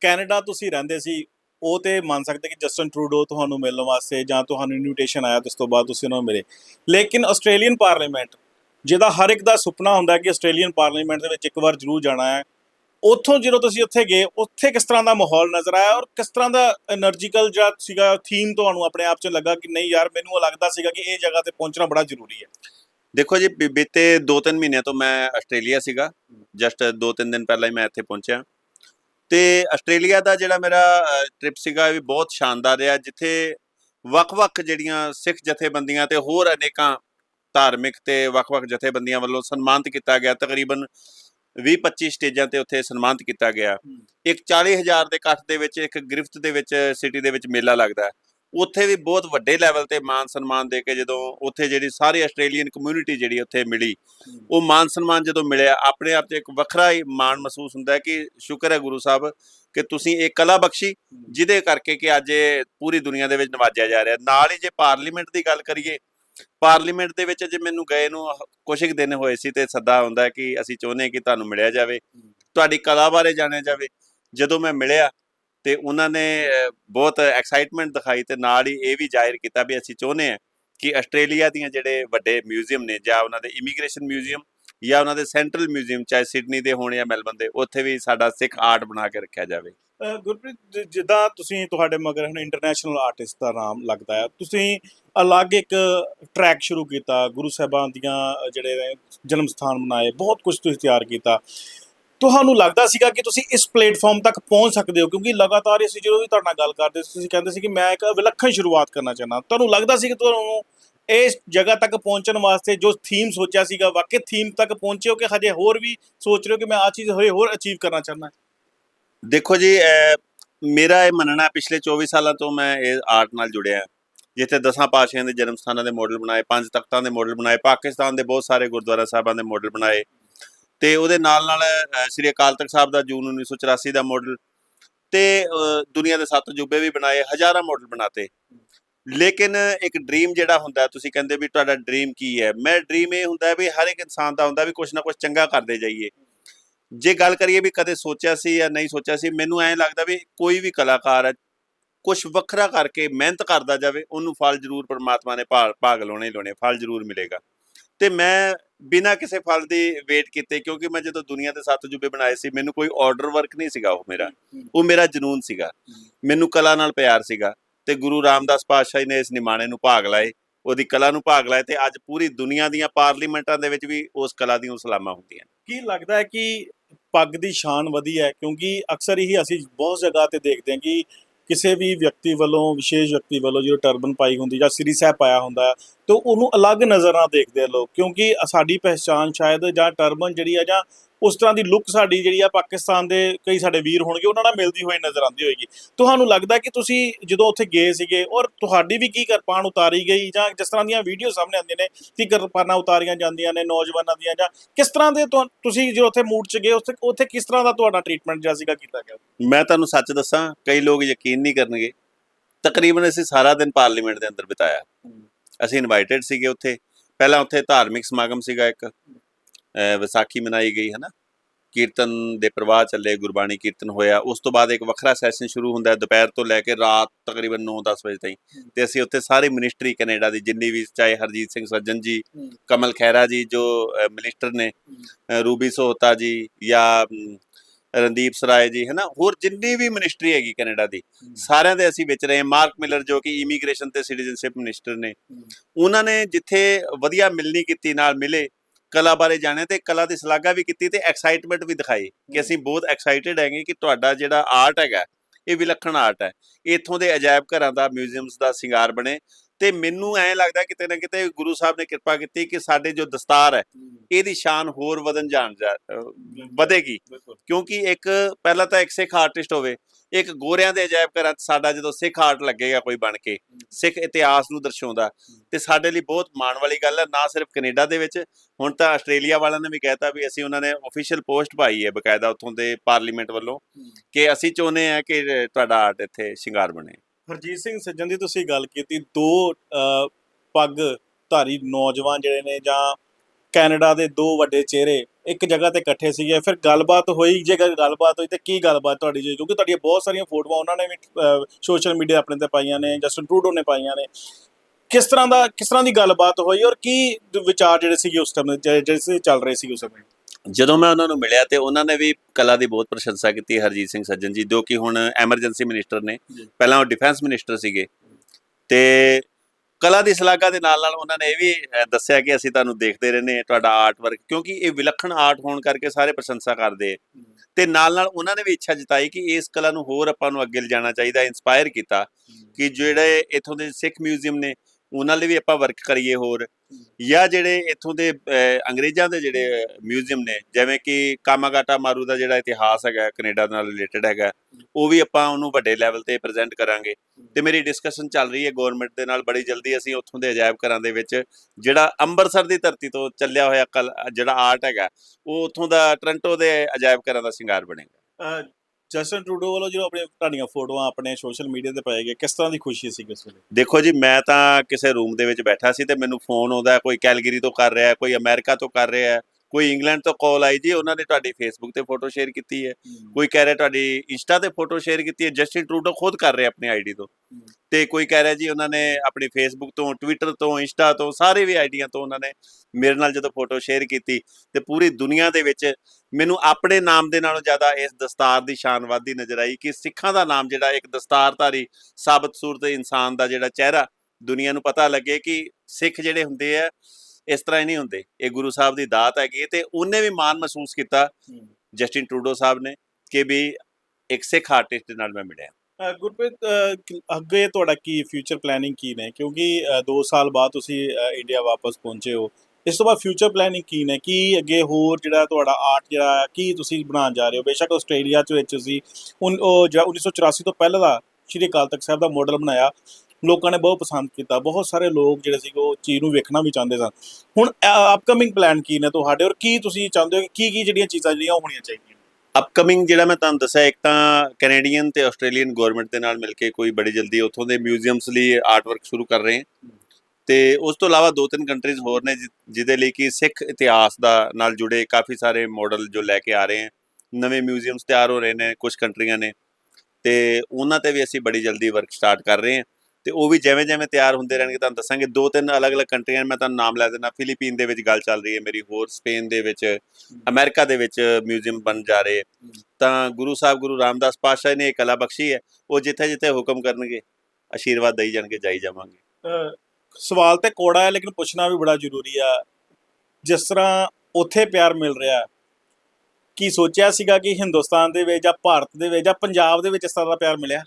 ਕੈਨੇਡਾ ਤੁਸੀਂ ਰਹਿੰਦੇ ਸੀ, ਉਹ ਤੇ ਮੰਨ ਸਕਦੇ ਕਿ ਜਸਟਨ ਟਰੂਡੋ ਤੁਹਾਨੂੰ ਮਿਲਣ ਵਾਸਤੇ ਜਾਂ ਤੁਹਾਨੂੰ ਇਨਵੀਟੇਸ਼ਨ ਆਇਆ, ਉਸ ਤੋਂ ਬਾਅਦ ਤੁਸੀਂ ਉਹਨਾਂ ਨੂੰ ਮਿਲੇ। ਲੇਕਿਨ ਆਸਟ੍ਰੇਲੀਅਨ ਪਾਰਲੀਮੈਂਟ, ਜਿਹਦਾ ਹਰ ਇੱਕ ਦਾ ਸੁਪਨਾ ਹੁੰਦਾ ਕਿ ਆਸਟ੍ਰੇਲੀਅਨ ਪਾਰਲੀਮੈਂਟ ਦੇ ਵਿੱਚ ਇੱਕ ਵਾਰ ਜ਼ਰੂਰ ਜਾਣਾ ਹੈ। ਉੱਥੋਂ ਜਦੋਂ ਤੁਸੀਂ ਉੱਥੇ ਗਏ, ਉੱਥੇ ਕਿਸ ਤਰ੍ਹਾਂ ਦਾ ਮਾਹੌਲ ਨਜ਼ਰ ਆਇਆ ਔਰ ਕਿਸ ਤਰ੍ਹਾਂ ਦਾ એનર્ਜੀਕਲ ਜਾਂ ਸੀਗਾ ਥੀਮ ਤੁਹਾਨੂੰ ਆਪਣੇ ਆਪ 'ਚ ਲੱਗਾ ਕਿ ਨਹੀਂ ਯਾਰ, ਮੈਨੂੰ ਉਹ ਲੱਗਦਾ ਸੀਗਾ ਕਿ ਇਹ ਜਗ੍ਹਾ ਤੇ ਪਹੁੰਚਣਾ ਬੜਾ ਜ਼ਰੂਰੀ ਹੈ। ਦੇਖੋ ਜੀ ਬੀਤੇ 2-3 ਮਹੀਨਿਆਂ ਤੋਂ ਮੈਂ ਆਸਟ੍ਰੇਲੀਆ ਸੀਗਾ। ਜਸਟ 2-3 ਦਿਨ ਪਹਿਲਾਂ ਹੀ ਮੈਂ ਇੱਥੇ ਪਹੁੰਚਿਆ। ਤੇ ਆਸਟ੍ਰੇਲੀਆ ਦਾ ਜਿਹੜਾ ਮੇਰਾ ਟ੍ਰਿਪ ਸੀਗਾ ਇਹ ਵੀ ਬਹੁਤ ਸ਼ਾਨਦਾਰ ਰਿਹਾ ਜਿੱਥੇ ਵੱਖ-ਵੱਖ ਜਿਹੜੀਆਂ ਸਿੱਖ ਜਥੇਬੰਦੀਆਂ ਤੇ ਹੋਰ ਅਨੇਕਾਂ ਧਾਰਮਿਕ ਤੇ ਵੱਖ-ਵੱਖ ਜਥੇਬੰਦੀਆਂ ਵੱਲੋਂ ਸਨਮਾਨਿਤ ਕੀਤਾ ਗਿਆ ਤਕਰੀਬਨ 20-25 ਸਟੇਜਾਂ ਤੇ ਉੱਥੇ ਸਨਮਾਨਿਤ ਕੀਤਾ ਗਿਆ। ਇੱਕ 40000 ਦੇ ਇਕੱਠ ਦੇ ਵਿੱਚ ਇੱਕ ਗ੍ਰਿਫਤ ਦੇ ਵਿੱਚ ਸਿਟੀ ਦੇ ਵਿੱਚ ਮੇਲਾ ਲੱਗਦਾ। ਹੈ ਉੱਥੇ ਵੀ ਬਹੁਤ ਵੱਡੇ ਲੈਵਲ ਤੇ ਮਾਨ ਸਨਮਾਨ ਦੇ ਕੇ ਜਦੋਂ ਉੱਥੇ ਜਿਹੜੀ ਸਾਰੀ ਆਸਟ੍ਰੇਲੀਅਨ ਕਮਿਊਨਿਟੀ ਜਿਹੜੀ ਉੱਥੇ ਮਿਲੀ ਉਹ ਮਾਨ ਸਨਮਾਨ ਜਦੋਂ ਮਿਲਿਆ ਆਪਣੇ ਆਪ 'ਚ ਇੱਕ ਵੱਖਰਾ ਹੀ ਮਾਣ ਮਹਿਸੂਸ ਹੁੰਦਾ ਹੈ ਕਿ ਸ਼ੁਕਰ ਹੈ ਗੁਰੂ ਸਾਹਿਬ ਕਿ ਤੁਸੀਂ ਇਹ ਕਲਾ ਬਖਸ਼ੀ ਜਿਹਦੇ ਕਰਕੇ ਕਿ ਅੱਜ ਇਹ ਪੂਰੀ ਦੁਨੀਆ ਦੇ ਵਿੱਚ ਨਵਾਜਿਆ ਜਾ ਰਿਹਾ। ਨਾਲ ਹੀ ਜੇ ਪਾਰਲੀਮੈਂਟ ਦੀ ਗੱਲ ਕਰੀਏ ਪਾਰਲੀਮੈਂਟ ਦੇ ਵਿੱਚ ਜੇ ਮੈਨੂੰ ਗਏ ਨੂੰ ਕੁਛ ਕੁ ਦਿਨ ਹੋਏ ਸੀ ਤੇ ਸੱਦਾ ਆਉਂਦਾ ਕਿ ਅਸੀਂ ਚਾਹੁੰਦੇ ਕਿ ਤੁਹਾਨੂੰ ਮਿਲਿਆ ਜਾਵੇ ਤੁਹਾਡੀ ਕਲਾ ਬਾਰੇ ਜਾਣਿਆ ਜਾਵੇ। ਜਦੋਂ ਮੈਂ ਮਿਲਿਆ ਤੇ ਉਹਨਾਂ ਨੇ ਬਹੁਤ ਐਕਸਾਈਟਮੈਂਟ ਦਿਖਾਈ ਤੇ ਨਾਲ ਹੀ ਇਹ ਵੀ ਜ਼ਾਹਿਰ ਕੀਤਾ ਵੀ ਅਸੀਂ ਚਾਹੁੰਦੇ ਹਾਂ ਕਿ ਆਸਟ੍ਰੇਲੀਆ ਦੀਆਂ ਜਿਹੜੇ ਵੱਡੇ ਮਿਊਜ਼ੀਅਮ ਨੇ ਜਾਂ ਉਹਨਾਂ ਦੇ ਇਮੀਗ੍ਰੇਸ਼ਨ ਮਿਊਜ਼ੀਅਮ ਜਾਂ ਉਹਨਾਂ ਦੇ ਸੈਂਟਰਲ ਮਿਊਜ਼ੀਅਮ ਚਾਹੇ ਸਿਡਨੀ ਦੇ ਹੋਣ ਜਾਂ ਮੈਲਬਨ ਦੇ, ਉੱਥੇ ਵੀ ਸਾਡਾ ਸਿੱਖ ਆਰਟ ਬਣਾ ਕੇ ਰੱਖਿਆ ਜਾਵੇ। ਗੁਰਪ੍ਰੀਤ ਜਿੱਦਾਂ ਤੁਸੀਂ ਤੁਹਾਡੇ ਮਗਰ ਹੁਣ ਇੰਟਰਨੈਸ਼ਨਲ ਆਰਟਿਸਟ ਦਾ ਨਾਮ ਲੱਗਦਾ ਹੈ ਤੁਸੀਂ ਅਲੱਗ ਇੱਕ ਟਰੈਕ ਸ਼ੁਰੂ ਕੀਤਾ, ਗੁਰੂ ਸਾਹਿਬਾਨ ਦੀਆਂ ਜਿਹੜੇ ਨੇ ਜਨਮ ਸਥਾਨ ਬਣਾਏ, ਬਹੁਤ ਕੁਝ ਤੁਸੀਂ ਤਿਆਰ ਕੀਤਾ। ਤੁਹਾਨੂੰ ਲੱਗਦਾ ਸੀਗਾ ਕਿ ਤੁਸੀਂ ਇਸ ਪਲੇਟਫਾਰਮ ਤੱਕ ਪਹੁੰਚ ਸਕਦੇ ਹੋ? ਕਿਉਂਕਿ ਲਗਾਤਾਰ ਅਸੀਂ ਜਦੋਂ ਵੀ ਤੁਹਾਡੇ ਨਾਲ ਗੱਲ ਕਰਦੇ ਸੀ, ਤੁਸੀਂ ਕਹਿੰਦੇ ਸੀ ਕਿ ਮੈਂ ਇੱਕ ਵਿਲੱਖਣ ਸ਼ੁਰੂਆਤ ਕਰਨਾ ਚਾਹੁੰਦਾ। ਤੁਹਾਨੂੰ ਲੱਗਦਾ ਸੀ ਕਿ ਤੁਹਾਨੂੰ ਇਸ ਜਗ੍ਹਾ ਤੱਕ ਪਹੁੰਚਣ ਵਾਸਤੇ ਜੋ ਥੀਮ ਸੋਚਿਆ ਸੀਗਾ, ਵਾਕਈ ਥੀਮ ਤੱਕ ਪਹੁੰਚੇ ਹੋ ਕਿ ਹਜੇ ਹੋਰ ਵੀ ਸੋਚ ਰਹੇ ਹੋ ਕਿ ਮੈਂ ਆ ਚੀਜ਼ ਹੋਏ ਹੋਰ ਅਚੀਵ ਕਰਨਾ ਚਾਹੁੰਦਾ? ਦੇਖੋ ਜੀ ਮੇਰਾ ਇਹ ਮੰਨਣਾ ਪਿਛਲੇ 24 ਸਾਲਾਂ ਤੋਂ ਮੈਂ ਇਹ ਆਰਟ ਨਾਲ ਜੁੜਿਆ ਜਿੱਥੇ ਦਸਾਂ ਪਾਤਸ਼ਾਹਾਂ ਦੇ ਜਨਮ ਸਥਾਨਾਂ ਦੇ ਮਾਡਲ ਬਣਾਏ, ਪੰਜ ਤਖਤਾਂ ਦੇ ਮਾਡਲ ਬਣਾਏ, ਪਾਕਿਸਤਾਨ ਦੇ ਬਹੁਤ ਸਾਰੇ ਗੁਰਦੁਆਰਾ ਸਾਹਿਬਾਂ ਦੇ ਮਾਡਲ ਬਣਾਏ ਤੇ ਉਹਦੇ ਨਾਲ ਨਾਲ ਸ੍ਰੀ ਅਕਾਲ ਤਖਤ ਸਾਹਿਬ ਦਾ ਜੂਨ 1984 ਦਾ ਮਾਡਲ ਤੇ ਦੁਨੀਆ ਦੇ ਸੱਤ ਅਜੂਬੇ ਵੀ ਬਣਾਏ, ਹਜ਼ਾਰਾਂ ਮਾਡਲ ਬਣਾਤੇ। ਲੇਕਿਨ ਇੱਕ ਡ੍ਰੀਮ ਜਿਹੜਾ ਹੁੰਦਾ, ਤੁਸੀਂ ਕਹਿੰਦੇ ਵੀ ਤੁਹਾਡਾ ਡ੍ਰੀਮ ਕੀ ਹੈ? ਮੈਂ ਡ੍ਰੀਮ ਇਹ ਹੁੰਦਾ ਵੀ ਹਰ ਇੱਕ ਇਨਸਾਨ ਦਾ ਹੁੰਦਾ ਵੀ ਕੁਝ ਨਾ ਕੁਝ ਚੰਗਾ ਕਰਦੇ ਜਾਈਏ। ਜੇ ਗੱਲ ਕਰੀਏ ਵੀ ਕਦੇ ਸੋਚਿਆ ਸੀ ਜਾਂ ਨਹੀਂ ਸੋਚਿਆ ਸੀ, ਮੈਨੂੰ ਐਂ ਲੱਗਦਾ ਵੀ ਕੋਈ ਵੀ ਕਲਾਕਾਰ ਹੈ ਕੁਝ ਵੱਖਰਾ ਕਰਕੇ ਮਿਹਨਤ ਕਰਦਾ ਜਾਵੇ, ਉਹਨੂੰ ਫਲ ਜ਼ਰੂਰ ਪਰਮਾਤਮਾ ਨੇ ਭਾਗ ਭਾਗ ਲਾਉਣੇ ਹੀ ਲਾਉਣੇ, ਫਲ ਜ਼ਰੂਰ ਮਿਲੇਗਾ। ਤੇ ਮੈਂ ਬਿਨਾਂ ਕਿਸੇ ਫਲ ਦੀ ਵੇਟ ਕੀਤੇ ਕਿਉਂਕਿ ਮੈਂ ਜਦੋਂ ਦੁਨੀਆ ਦੇ ਸੱਤ ਜੁਬੇ ਬਣਾਏ ਸੀ, ਮੈਨੂੰ ਕੋਈ ਆਰਡਰ ਵਰਕ ਨਹੀਂ ਸੀਗਾ ਉਹ ਮੇਰਾ। ਉਹ ਮੇਰਾ ਜਨੂਨ ਸੀਗਾ। ਮੈਨੂੰ ਕਲਾ ਨਾਲ ਪਿਆਰ ਸੀਗਾ ਤੇ ਗੁਰੂ ਰਾਮਦਾਸ ਪਾਤਸ਼ਾਹ ਜੀ ਨੇ ਇਸ ਨਿਮਾਣੇ ਨੂੰ ਭਾਗ ਲਾਏ, ਉਹਦੀ ਕਲਾ ਨੂੰ ਭਾਗ ਲਾਏ ਤੇ ਅੱਜ ਪੂਰੀ ਦੁਨੀਆ ਦੀਆਂ ਪਾਰਲੀਮੈਂਟਾਂ ਦੇ ਵਿੱਚ ਵੀ ਉਸ ਕਲਾ ਦੀਆਂ ਸਲਾਮਾਂ ਹੁੰਦੀਆਂ ਕੀ ਲੱਗਦਾ ਹੈ ਕਿ ਪੱਗ ਦੀ ਸ਼ਾਨ ਵਧੀ ਹੈ? ਕਿਉਂਕਿ ਅਕਸਰ ਹੀ ਅਸੀਂ ਬਹੁਤ ਜਗ੍ਹਾ ਤੇ ਦੇਖਦੇ ਹਾਂ ਕਿ ਕਿਸੇ ਵੀ ਵਿਅਕਤੀ ਵੱਲੋਂ ਵਿਸ਼ੇਸ਼ ਵਿਅਕਤੀ ਵੱਲੋਂ ਜਦੋਂ ਟਰਬਨ ਪਾਈ ਹੁੰਦੀ ਜਾਂ ਸ੍ਰੀ ਸਾਹਿਬ ਪਾਇਆ ਹੁੰਦਾ ਹੈ, ਤਾਂ ਉਹਨੂੰ ਅਲੱਗ ਨਜ਼ਰ ਨਾਲ ਦੇਖਦੇ ਆ ਲੋਕ ਕਿਉਂਕਿ ਸਾਡੀ ਪਹਿਚਾਨ ਸ਼ਾਇਦ ਜਾਂ ਟਰਬਨ ਜਿਹੜੀ ਆ ਜਾਂ ਉਸ ਤਰ੍ਹਾਂ ਦੀ ਲੁੱਕ ਸਾਡੀ ਜਿਹੜੀ ਆ ਪਾਕਿਸਤਾਨ ਦੇ ਕਈ ਸਾਡੇ ਵੀਰ ਹੋਣਗੇ ਉਹਨਾਂ ਨਾਲ ਮਿਲਦੀ ਹੋਈ ਨਜ਼ਰ ਆਉਂਦੀ ਹੋਏਗੀ। ਤੁਹਾਨੂੰ ਲੱਗਦਾ ਕਿ ਤੁਸੀਂ ਜਦੋਂ ਉੱਥੇ ਗਏ ਸੀਗੇ ਔਰ ਤੁਹਾਡੀ ਵੀ ਕੀ ਕਿਰਪਾਨ ਉਤਾਰੀ ਗਈ ਜਾਂ ਜਿਸ ਤਰ੍ਹਾਂ ਦੀਆਂ ਵੀਡੀਓ ਸਾਹਮਣੇ ਆਉਂਦੀਆਂ ਨੇ ਕਿ ਕਿਰਪਾਨਾਂ ਉਤਾਰੀਆਂ ਜਾਂਦੀਆਂ ਨੇ ਨੌਜਵਾਨਾਂ ਦੀਆਂ ਜਾਂ ਕਿਸ ਤਰ੍ਹਾਂ ਦੇ ਤੁਸੀਂ ਜਦੋਂ ਉੱਥੇ ਮੂਡ 'ਚ ਗਏ ਉੱਥੇ ਉੱਥੇ ਕਿਸ ਤਰ੍ਹਾਂ ਦਾ ਤੁਹਾਡਾ ਟ੍ਰੀਟਮੈਂਟ ਜਿਹਾ ਸੀਗਾ ਕੀਤਾ ਗਿਆ? ਮੈਂ ਤੁਹਾਨੂੰ ਸੱਚ ਦੱਸਾਂ ਕਈ ਲੋਕ ਯਕੀਨ ਨਹੀਂ ਕਰਨਗੇ। ਤਕਰੀਬਨ ਅਸੀਂ ਸਾਰਾ ਦਿਨ ਪਾਰਲੀਮੈਂਟ ਦੇ ਅੰਦਰ ਬਿਤਾਇਆ। ਅਸੀਂ ਇਨਵਾਈਟਡ ਸੀਗੇ ਉੱਥੇ। ਪਹਿਲਾਂ ਉੱਥੇ ਧਾਰਮਿਕ ਸਮਾਗਮ ਸੀਗਾ ਇੱਕ। ਵਿਸਾਖੀ ਮਨਾਈ ਗਈ ਹੈ ਨਾ ਕੀਰਤਨ ਦੇ ਪ੍ਰਵਾਹ ਚੱਲੇ, ਗੁਰਬਾਣੀ ਕੀਰਤਨ ਹੋਇਆ। ਉਸ ਤੋਂ ਬਾਅਦ ਇੱਕ ਵੱਖਰਾ ਸੈਸ਼ਨ ਸ਼ੁਰੂ ਹੁੰਦਾ, ਦੁਪਹਿਰ ਤੋਂ ਲੈ ਕੇ ਰਾਤ ਤਕਰੀਬਨ 9-10 ਵਜੇ ਤਾਈਂ। ਤੇ ਅਸੀਂ ਉੱਥੇ ਸਾਰੇ ਮਿਨਿਸਟਰੀ ਕੈਨੇਡਾ ਦੀ ਜਿੰਨੀ ਵੀ, ਚਾਹੇ ਹਰਜੀਤ ਸਿੰਘ ਸੱਜਣ ਜੀ, ਕਮਲ ਖੈਰਾ ਜੀ, ਜੋ ਮਿਨਿਸਟਰ ਨੇ ਰੂਬੀ ਸੋਹਤਾ ਜੀ ਜਾਂ ਰਣਦੀਪ ਸਰਾਏ ਜੀ ਹੈ ਨਾ ਹੋਰ ਜਿੰਨੀ ਵੀ ਮਿਨਿਸਟਰੀ ਹੈਗੀ ਕੈਨੇਡਾ ਦੀ, ਸਾਰਿਆਂ ਦੇ ਅਸੀਂ ਵਿੱਚ ਰਹੇ। ਮਾਰਕ ਮਿਲਰ ਜੋ ਕਿ ਇਮੀਗ੍ਰੇਸ਼ਨ ਤੇ ਸਿਟੀਜ਼ਨਸ਼ਿਪ ਮਿਨਿਸਟਰ ਨੇ, ਉਹਨਾਂ ਨੇ ਜਿੱਥੇ ਵਧੀਆ ਮਿਲਣੀ ਕੀਤੀ, ਨਾਲ ਮਿਲੇ ਕਲਾ ਬਾਰੇ ਜਾਣਿਆ ਤੇ ਕਲਾ ਦੀ ਸ਼ਲਾਘਾ ਵੀ ਕੀਤੀ ਤੇ ਐਕਸਾਈਟਮੈਂਟ ਵੀ ਦਿਖਾਈ ਕਿ ਅਸੀਂ ਬਹੁਤ ਐਕਸਾਈਟਿਡ ਹੈਗੇ ਕਿ ਤੁਹਾਡਾ ਜਿਹੜਾ ਆਰਟ ਹੈਗਾ ਇਹ ਵਿਲੱਖਣ ਆਰਟ ਹੈ। ਇੱਥੋਂ ਦੇ ਅਜਾਇਬ ਘਰਾਂ ਦਾ ਮਿਊਜ਼ੀਅਮਸ ਦਾ ਸ਼ਿੰਗਾਰ ਬਣੇ ਤੇ ਮੈਨੂੰ ਐਂ ਲੱਗਦਾ ਕਿਤੇ ਨਾ ਕਿਤੇ ਗੁਰੂ ਸਾਹਿਬ ਨੇ ਕਿਰਪਾ ਕੀਤੀ ਕਿ ਸਾਡੇ ਜੋ ਦਸਤਾਰ ਹੈ ਇਹਦੀ ਸ਼ਾਨ ਹੋਰ ਵਧਨ ਜਾਣ ਜਾ ਵਧੇਗੀ। ਕਿਉਂਕਿ ਇੱਕ ਪਹਿਲਾਂ ਤਾਂ ਇੱਕ ਸਿੱਖ ਆਰਟਿਸਟ ਹੋਵੇ ਇੱਕ ਗੋਰਿਆਂ ਦੇ ਅਜਾਇਬ ਘਰਾਂ 'ਚ ਸਾਡਾ ਜਦੋਂ ਸਿੱਖ ਆਰਟ ਲੱਗੇਗਾ ਕੋਈ ਬਣ ਕੇ ਸਿੱਖ ਇਤਿਹਾਸ ਨੂੰ ਦਰਸਾਉਂਦਾ। ਤੇ ਸਾਡੇ ਲਈ ਬਹੁਤ ਮਾਣ ਵਾਲੀ ਗੱਲ ਹੈ ਨਾ ਸਿਰਫ ਕੈਨੇਡਾ ਦੇ ਵਿੱਚ ਹੁਣ ਤਾਂ ਆਸਟ੍ਰੇਲੀਆ ਵਾਲਿਆਂ ਨੇ ਵੀ ਕਹਿਤਾ ਵੀ ਅਸੀਂ ਉਹਨਾਂ ਨੇ ਅਫੀਸ਼ੀਅਲ ਪੋਸਟ ਪਾਈ ਹੈ ਬਕਾਇਦਾ ਉੱਥੋਂ ਦੇ ਪਾਰਲੀਮੈਂਟ ਵੱਲੋਂ ਕਿ ਅਸੀਂ ਚਾਹੁੰਦੇ ਹਾਂ ਕਿ ਤੁਹਾਡਾ ਆਰਟ ਇੱਥੇ ਸ਼ਿੰਗਾਰ ਬਣੇ। ਹਰਜੀਤ ਸਿੰਘ ਸੱਜਣ ਦੀ ਤੁਸੀਂ ਗੱਲ ਕੀਤੀ ਦੋ ਪੱਗ ਧਾਰੀ ਨੌਜਵਾਨ ਜਿਹੜੇ ਨੇ ਜਾਂ ਕੈਨੇਡਾ ਦੇ ਦੋ ਵੱਡੇ ਚਿਹਰੇ ਇੱਕ ਜਗ੍ਹਾ ਤੇ ਇਕੱਠੇ ਸੀਗੇ। ਫਿਰ ਗੱਲਬਾਤ ਹੋਈ ਜੇ ਗੱਲ- ਗੱਲਬਾਤ ਹੋਈ ਤੇ ਕੀ ਗੱਲਬਾਤ ਤੁਹਾਡੀ ਜੀ? ਕਿਉਂਕਿ ਤੁਹਾਡੀਆਂ ਬਹੁਤ ਸਾਰੀਆਂ ਫੋਟੋਆਂ ਉਹਨਾਂ ਨੇ ਵੀ ਸੋਸ਼ਲ ਮੀਡੀਆ ਆਪਣੇ ਤੇ ਪਾਈਆਂ ਨੇ ਜਸਟਨ ਟਰੂਡੋ ਨੇ ਪਾਈਆਂ ਨੇ। ਕਿਸ ਤਰ੍ਹਾਂ ਦਾ ਕਿਸ ਤਰ੍ਹਾਂ ਦੀ ਗੱਲਬਾਤ ਹੋਈ ਔਰ ਕੀ ਵਿਚਾਰ ਜਿਹੜੇ ਸੀਗੇ ਉਸ ਟਾਈਮ ਜਿਹੜੇ ਚੱਲ ਰਹੇ ਸੀ ਉਸ ਸਮੇਂ ਜਦੋਂ ਮੈਂ ਉਹਨਾਂ ਨੂੰ ਮਿਲਿਆ ਤੇ ਉਹਨਾਂ ਨੇ ਵੀ ਕਲਾ ਦੀ ਬਹੁਤ ਪ੍ਰਸ਼ੰਸਾ ਕੀਤੀ ਹਰਜੀਤ ਸਿੰਘ ਸੱਜਣ ਜੀ ਜੋ ਕਿ ਹੁਣ ਐਮਰਜੈਂਸੀ ਮਿਨਿਸਟਰ ਨੇ। ਪਹਿਲਾਂ ਉਹ ਡਿਫੈਂਸ ਮਿਨਿਸਟਰ ਸੀਗੇ। ਤੇ ਕਲਾ ਦੀ ਸ਼ਲਾਘਾ ਦੇ ਨਾਲ ਨਾਲ ਉਹਨਾਂ ਨੇ ਇਹ ਵੀ ਦੱਸਿਆ ਕਿ ਅਸੀਂ ਤੁਹਾਨੂੰ ਦੇਖਦੇ ਰਹਿੰਦੇ ਹਾਂ ਤੁਹਾਡਾ ਆਰਟ ਵਰਕ ਕਿਉਂਕਿ ਇਹ ਵਿਲੱਖਣ ਆਰਟ ਹੋਣ ਕਰਕੇ ਸਾਰੇ ਪ੍ਰਸ਼ੰਸਾ ਕਰਦੇ ਤੇ ਨਾਲ ਨਾਲ ਉਹਨਾਂ ਨੇ ਵੀ ਇੱਛਾ ਜਤਾਈ ਕਿ ਇਸ ਕਲਾ ਨੂੰ ਹੋਰ ਆਪਾਂ ਨੂੰ ਅੱਗੇ ਲਿਜਾਣਾ ਚਾਹੀਦਾ ਇਨਸਪਾਇਰ ਕੀਤਾ ਕਿ ਜਿਹੜੇ ਇਥੋਂ ਦੇ ਸਿੱਖ ਮਿਊਜ਼ੀਅਮ ਨੇ ਉਹਨਾਂ ਲਈ ਵੀ ਆਪਾਂ ਵਰਕ ਕਰੀਏ ਹੋਰ। ਜਾਂ ਜਿਹੜੇ ਇੱਥੋਂ ਦੇ ਅੰਗਰੇਜ਼ਾਂ ਦੇ ਜਿਹੜੇ ਮਿਊਜ਼ੀਅਮ ਨੇ, ਜਿਵੇਂ ਕਿ ਕਾਮਾਗਾਟਾ ਮਾਰੂ ਦਾ ਜਿਹੜਾ ਇਤਿਹਾਸ ਹੈਗਾ, ਕੈਨੇਡਾ ਨਾਲ ਰਿਲੇਟਡ ਹੈਗਾ, ਉਹ ਵੀ ਆਪਾਂ ਉਹਨੂੰ ਵੱਡੇ ਲੈਵਲ ਤੇ ਪ੍ਰੈਜ਼ੈਂਟ ਕਰਾਂਗੇ। ਤੇ ਮੇਰੀ ਡਿਸਕਸ਼ਨ ਚੱਲ ਰਹੀ ਹੈ ਗਵਰਨਮੈਂਟ ਦੇ ਨਾਲ ਬੜੀ ਜਲਦੀ, ਅਸੀਂ ਉੱਥੋਂ ਦੇ ਅਜਾਇਬ ਘਰਾਂ ਦੇ ਵਿੱਚ, ਜਿਹੜਾ ਅੰਮ੍ਰਿਤਸਰ ਦੀ ਧਰਤੀ ਤੋਂ ਚੱਲਿਆ ਹੋਇਆ ਕਲ, ਜਿਹੜਾ ਆਰਟ ਹੈਗਾ, ਉਹ ਉੱਥੋਂ ਦਾ ਟ੍ਰਾਂਟੋ ਦੇ ਅਜਾਇਬ ਘਰਾਂ ਦਾ ਸ਼ਿੰਗਾਰ ਬਣੇਗਾ। ਜਸਟਨ ਟਰੂਡੋ ਵੱਲੋਂ ਜਦੋਂ ਆਪਣੇ ਤੁਹਾਡੀਆਂ ਫੋਟੋਆਂ ਆਪਣੇ ਸੋਸ਼ਲ ਮੀਡੀਆ ਤੇ ਪਾਏ ਗਏ, ਕਿਸ ਤਰ੍ਹਾਂ ਦੀ ਖੁਸ਼ੀ ਸੀ ਕਿਸ ਵੇਲੇ? ਦੇਖੋ ਜੀ, ਮੈਂ ਤਾਂ ਕਿਸੇ ਰੂਮ ਦੇ ਵਿੱਚ ਬੈਠਾ ਸੀ ਤੇ ਮੈਨੂੰ ਫੋਨ ਆਉਂਦਾ, ਕੋਈ ਕੈਲਗਰੀ ਤੋਂ ਕਰ ਰਿਹਾ, ਕੋਈ ਅਮਰੀਕਾ ਤੋਂ ਕਰ ਰਿਹਾ। ਕੋਈ ਇੰਗਲੈਂਡ ਤੋਂ ਕਾਲ ਆਈ ਜੀ ਉਹਨਾਂ ਨੇ ਤੁਹਾਡੀ ਫੇਸਬੁੱਕ ਤੇ ਫੋਟੋ ਸ਼ੇਅਰ ਕੀਤੀ ਹੈ। ਕੋਈ ਕਹਿ ਰਿਹਾ ਤੁਹਾਡੀ ਇੰਸਟਾ ਤੇ ਫੋਟੋ ਸ਼ੇਅਰ ਕੀਤੀ ਹੈ ਜਸਟਿਨ ਟਰੂਡੋ ਖੁਦ ਕਰ ਰਿਹਾ ਆਪਣੀ ਆਈਡੀ ਤੋਂ। ਤੇ ਕੋਈ ਕਹਿ ਰਿਹਾ ਜੀ ਉਹਨਾਂ ਨੇ ਆਪਣੀ ਫੇਸਬੁੱਕ ਤੋਂ ਟਵਿੱਟਰ ਤੋਂ ਇੰਸਟਾ ਤੋਂ ਸਾਰੇ ਵੀ ਆਈਡੀਆਂ ਤੋਂ ਉਹਨਾਂ ਨੇ ਮੇਰੇ ਨਾਲ ਜਦੋਂ ਫੋਟੋ ਸ਼ੇਅਰ ਕੀਤੀ ਤੇ ਪੂਰੀ ਦੁਨੀਆ ਦੇ ਵਿੱਚ ਮੈਨੂੰ ਆਪਣੇ ਨਾਮ ਦੇ ਨਾਲੋਂ ਜ਼ਿਆਦਾ ਇਸ ਦਸਤਾਰ ਦੀ ਸ਼ਾਨ ਵੱਧਦੀ ਨਜ਼ਰ ਆਈ ਕਿ ਸਿੱਖਾਂ ਦਾ ਨਾਮ ਜਿਹੜਾ ਇੱਕ ਦਸਤਾਰਧਾਰੀ ਸਾਬਤ ਸੂਰਤ ਇਨਸਾਨ ਦਾ ਜਿਹੜਾ ਚਿਹਰਾ ਦੁਨੀਆ ਨੂੰ ਪਤਾ ਲੱਗੇ ਕਿ ਸਿੱਖ ਜਿਹੜੇ ਹੁੰਦੇ ਆ ਇਸ ਤਰ੍ਹਾਂ ਹੀ ਨਹੀਂ ਹੁੰਦੇ। ਇਹ ਗੁਰੂ ਸਾਹਿਬ ਦੀ ਦਾਤ ਹੈਗੀ ਤੇ ਉਹਨੇ ਵੀ ਮਾਣ ਮਹਿਸੂਸ ਕੀਤਾ। ਜਸਟਿਨ ਟਰੂਡੋ ਸਾਹਿਬ ਨੇ ਕਿ ਵੀ ਇੱਕ ਸਿੱਖ ਆਰਟਿਸਟ ਦੇ ਨਾਲ ਮੈਂ ਮਿਲਿਆ। ਗੁਰਪ੍ਰੀਤ ਅੱਗੇ ਤੁਹਾਡਾ ਕੀ ਫਿਊਚਰ ਪਲੈਨਿੰਗ ਕੀ ਨੇ? ਕਿਉਂਕਿ 2 ਸਾਲ ਬਾਅਦ ਤੁਸੀਂ ਇੰਡੀਆ ਵਾਪਸ ਪਹੁੰਚੇ ਹੋ। ਇਸ ਤੋਂ ਬਾਅਦ ਫਿਊਚਰ ਪਲੈਨਿੰਗ ਕੀ ਨੇ? ਕੀ ਅੱਗੇ ਹੋਰ ਜਿਹੜਾ ਤੁਹਾਡਾ ਆਰਟ ਜਿਹੜਾ ਕੀ ਤੁਸੀਂ ਬਣਾਉਣ ਜਾ ਰਹੇ ਹੋ? ਬੇਸ਼ੱਕ ਆਸਟ੍ਰੇਲੀਆ ਚ ਵਿੱਚ ਤੁਸੀਂ ਉਹ ਜਿਹੜਾ 1984 ਤੋਂ ਪਹਿਲਾਂ ਦਾ ਸ਼੍ਰੀ ਅਕਾਲ ਤਖਤ ਸਾਹਿਬ ਦਾ ਮਾਡਲ ਬਣਾਇਆ। ਲੋਕਾਂ ਨੇ ਬਹੁਤ ਪਸੰਦ ਕੀਤਾ, ਬਹੁਤ ਸਾਰੇ ਲੋਕ ਜਿਹੜੇ ਸੀ ਉਹ ਚੀਜ਼ ਨੂੰ ਵੇਖਣਾ ਵੀ ਚਾਹੁੰਦੇ ਸਨ। ਹੁਣ ਅਪਕਮਿੰਗ ਪਲਾਨ ਕੀ ਨੇ ਤੁਹਾਡੇ ਔਰ ਕੀ ਤੁਸੀਂ ਚਾਹੁੰਦੇ ਹੋ ਕਿ ਕੀ ਕੀ ਜਿਹੜੀਆਂ ਚੀਜ਼ਾਂ ਜਿਹੜੀਆਂ ਉਹ ਹੋਣੀਆਂ ਚਾਹੀਦੀਆਂ? ਅਪਕਮਿੰਗ ਜਿਹੜਾ ਮੈਂ ਤੁਹਾਨੂੰ ਦੱਸਿਆ, ਇੱਕ ਤਾਂ ਕੈਨੇਡੀਅਨ ਤੇ ਆਸਟ੍ਰੇਲੀਅਨ ਗਵਰਨਮੈਂਟ ਦੇ ਨਾਲ ਮਿਲ ਕੇ ਕੋਈ ਬੜੀ ਜਲਦੀ ਉੱਥੋਂ ਦੇ ਮਿਊਜ਼ੀਅਮਸ ਲਈ ਆਰਟ ਵਰਕ ਸ਼ੁਰੂ ਕਰ ਰਹੇ ਹਾਂ। ਤੇ ਉਸ ਤੋਂ ਇਲਾਵਾ ਦੋ ਤਿੰਨ ਕੰਟਰੀਜ਼ ਹੋਰ ਨੇ ਜਿ- ਜਿਹਦੇ ਲਈ ਕਿ ਸਿੱਖ ਇਤਿਹਾਸ ਦਾ ਨਾਲ ਜੁੜੇ ਕਾਫੀ ਸਾਰੇ ਮਾਡਲ ਜੋ ਲੈ ਕੇ ਆ ਰਹੇ ਹਨ ਨਵੇਂ ਮਿਊਜ਼ੀਅਮਸ ਤਿਆਰ ਹੋ ਰਹੇ ਨੇ ਕੁਝ ਕੰਟਰੀਆਂ ਨੇ। ਤੇ ਉਹਨਾਂ ਤੇ ਵੀ ਅਸੀਂ ਬੜੀ ਜਲਦੀ ਵਰਕ ਸਟਾਰਟ ਕਰ ਰਹੇ ਹਾਂ। ਤੇ ਉਹ ਵੀ ਜਿਵੇਂ ਜਿਵੇਂ ਤਿਆਰ ਹੁੰਦੇ ਰਹਿਣਗੇ, ਤੁਹਾਨੂੰ ਦੱਸਾਂਗੇ, ਦੋ ਤਿੰਨ ਅਲੱਗ-ਅਲੱਗ ਕੰਟਰੀਆਂ ਮੈਂ ਤੁਹਾਨੂੰ ਨਾਮ ਲੈ ਦੇਣਾ ਫਿਲੀਪੀਨ ਦੇ ਵਿੱਚ ਗੱਲ ਚੱਲ ਰਹੀ ਹੈ ਮੇਰੀ, ਹੋਰ ਸਪੇਨ ਦੇ ਵਿੱਚ, ਅਮਰੀਕਾ ਦੇ ਵਿੱਚ ਮਿਊਜ਼ੀਅਮ ਬਣ ਜਾ ਰਹੇ ਤਾਂ ਗੁਰੂ ਸਾਹਿਬ, ਗੁਰੂ ਰਾਮਦਾਸ ਪਾਤਸ਼ਾਹ ਨੇ ਇਹ ਕਲਾ ਬਖਸ਼ੀ ਹੈ, ਉਹ ਜਿੱਥੇ ਜਿੱਥੇ ਹੁਕਮ ਕਰਨਗੇ, ਆਸ਼ੀਰਵਾਦ ਦੇਈ ਜਾਣਗੇ, ਜਾਈ ਜਾਵਾਂਗੇ। ਸਵਾਲ ਤੇ ਕੋੜਾ ਹੈ, ਲੇਕਿਨ ਪੁੱਛਣਾ ਵੀ ਬੜਾ ਜ਼ਰੂਰੀ ਆ। ਜਿਸ ਤਰ੍ਹਾਂ ਉੱਥੇ ਪਿਆਰ ਮਿਲ ਰਿਹਾ ਕੀ ਸੋਚਿਆ ਸੀਗਾ ਕਿ ਹਿੰਦੁਸਤਾਨ ਦੇ ਵਿੱਚ ਜਾਂ ਭਾਰਤ ਦੇ ਵਿੱਚ ਜਾਂ ਪੰਜਾਬ ਦੇ ਵਿੱਚ ਇਸ ਤਰ੍ਹਾਂ ਦਾ ਪਿਆਰ ਮਿਲਿਆ?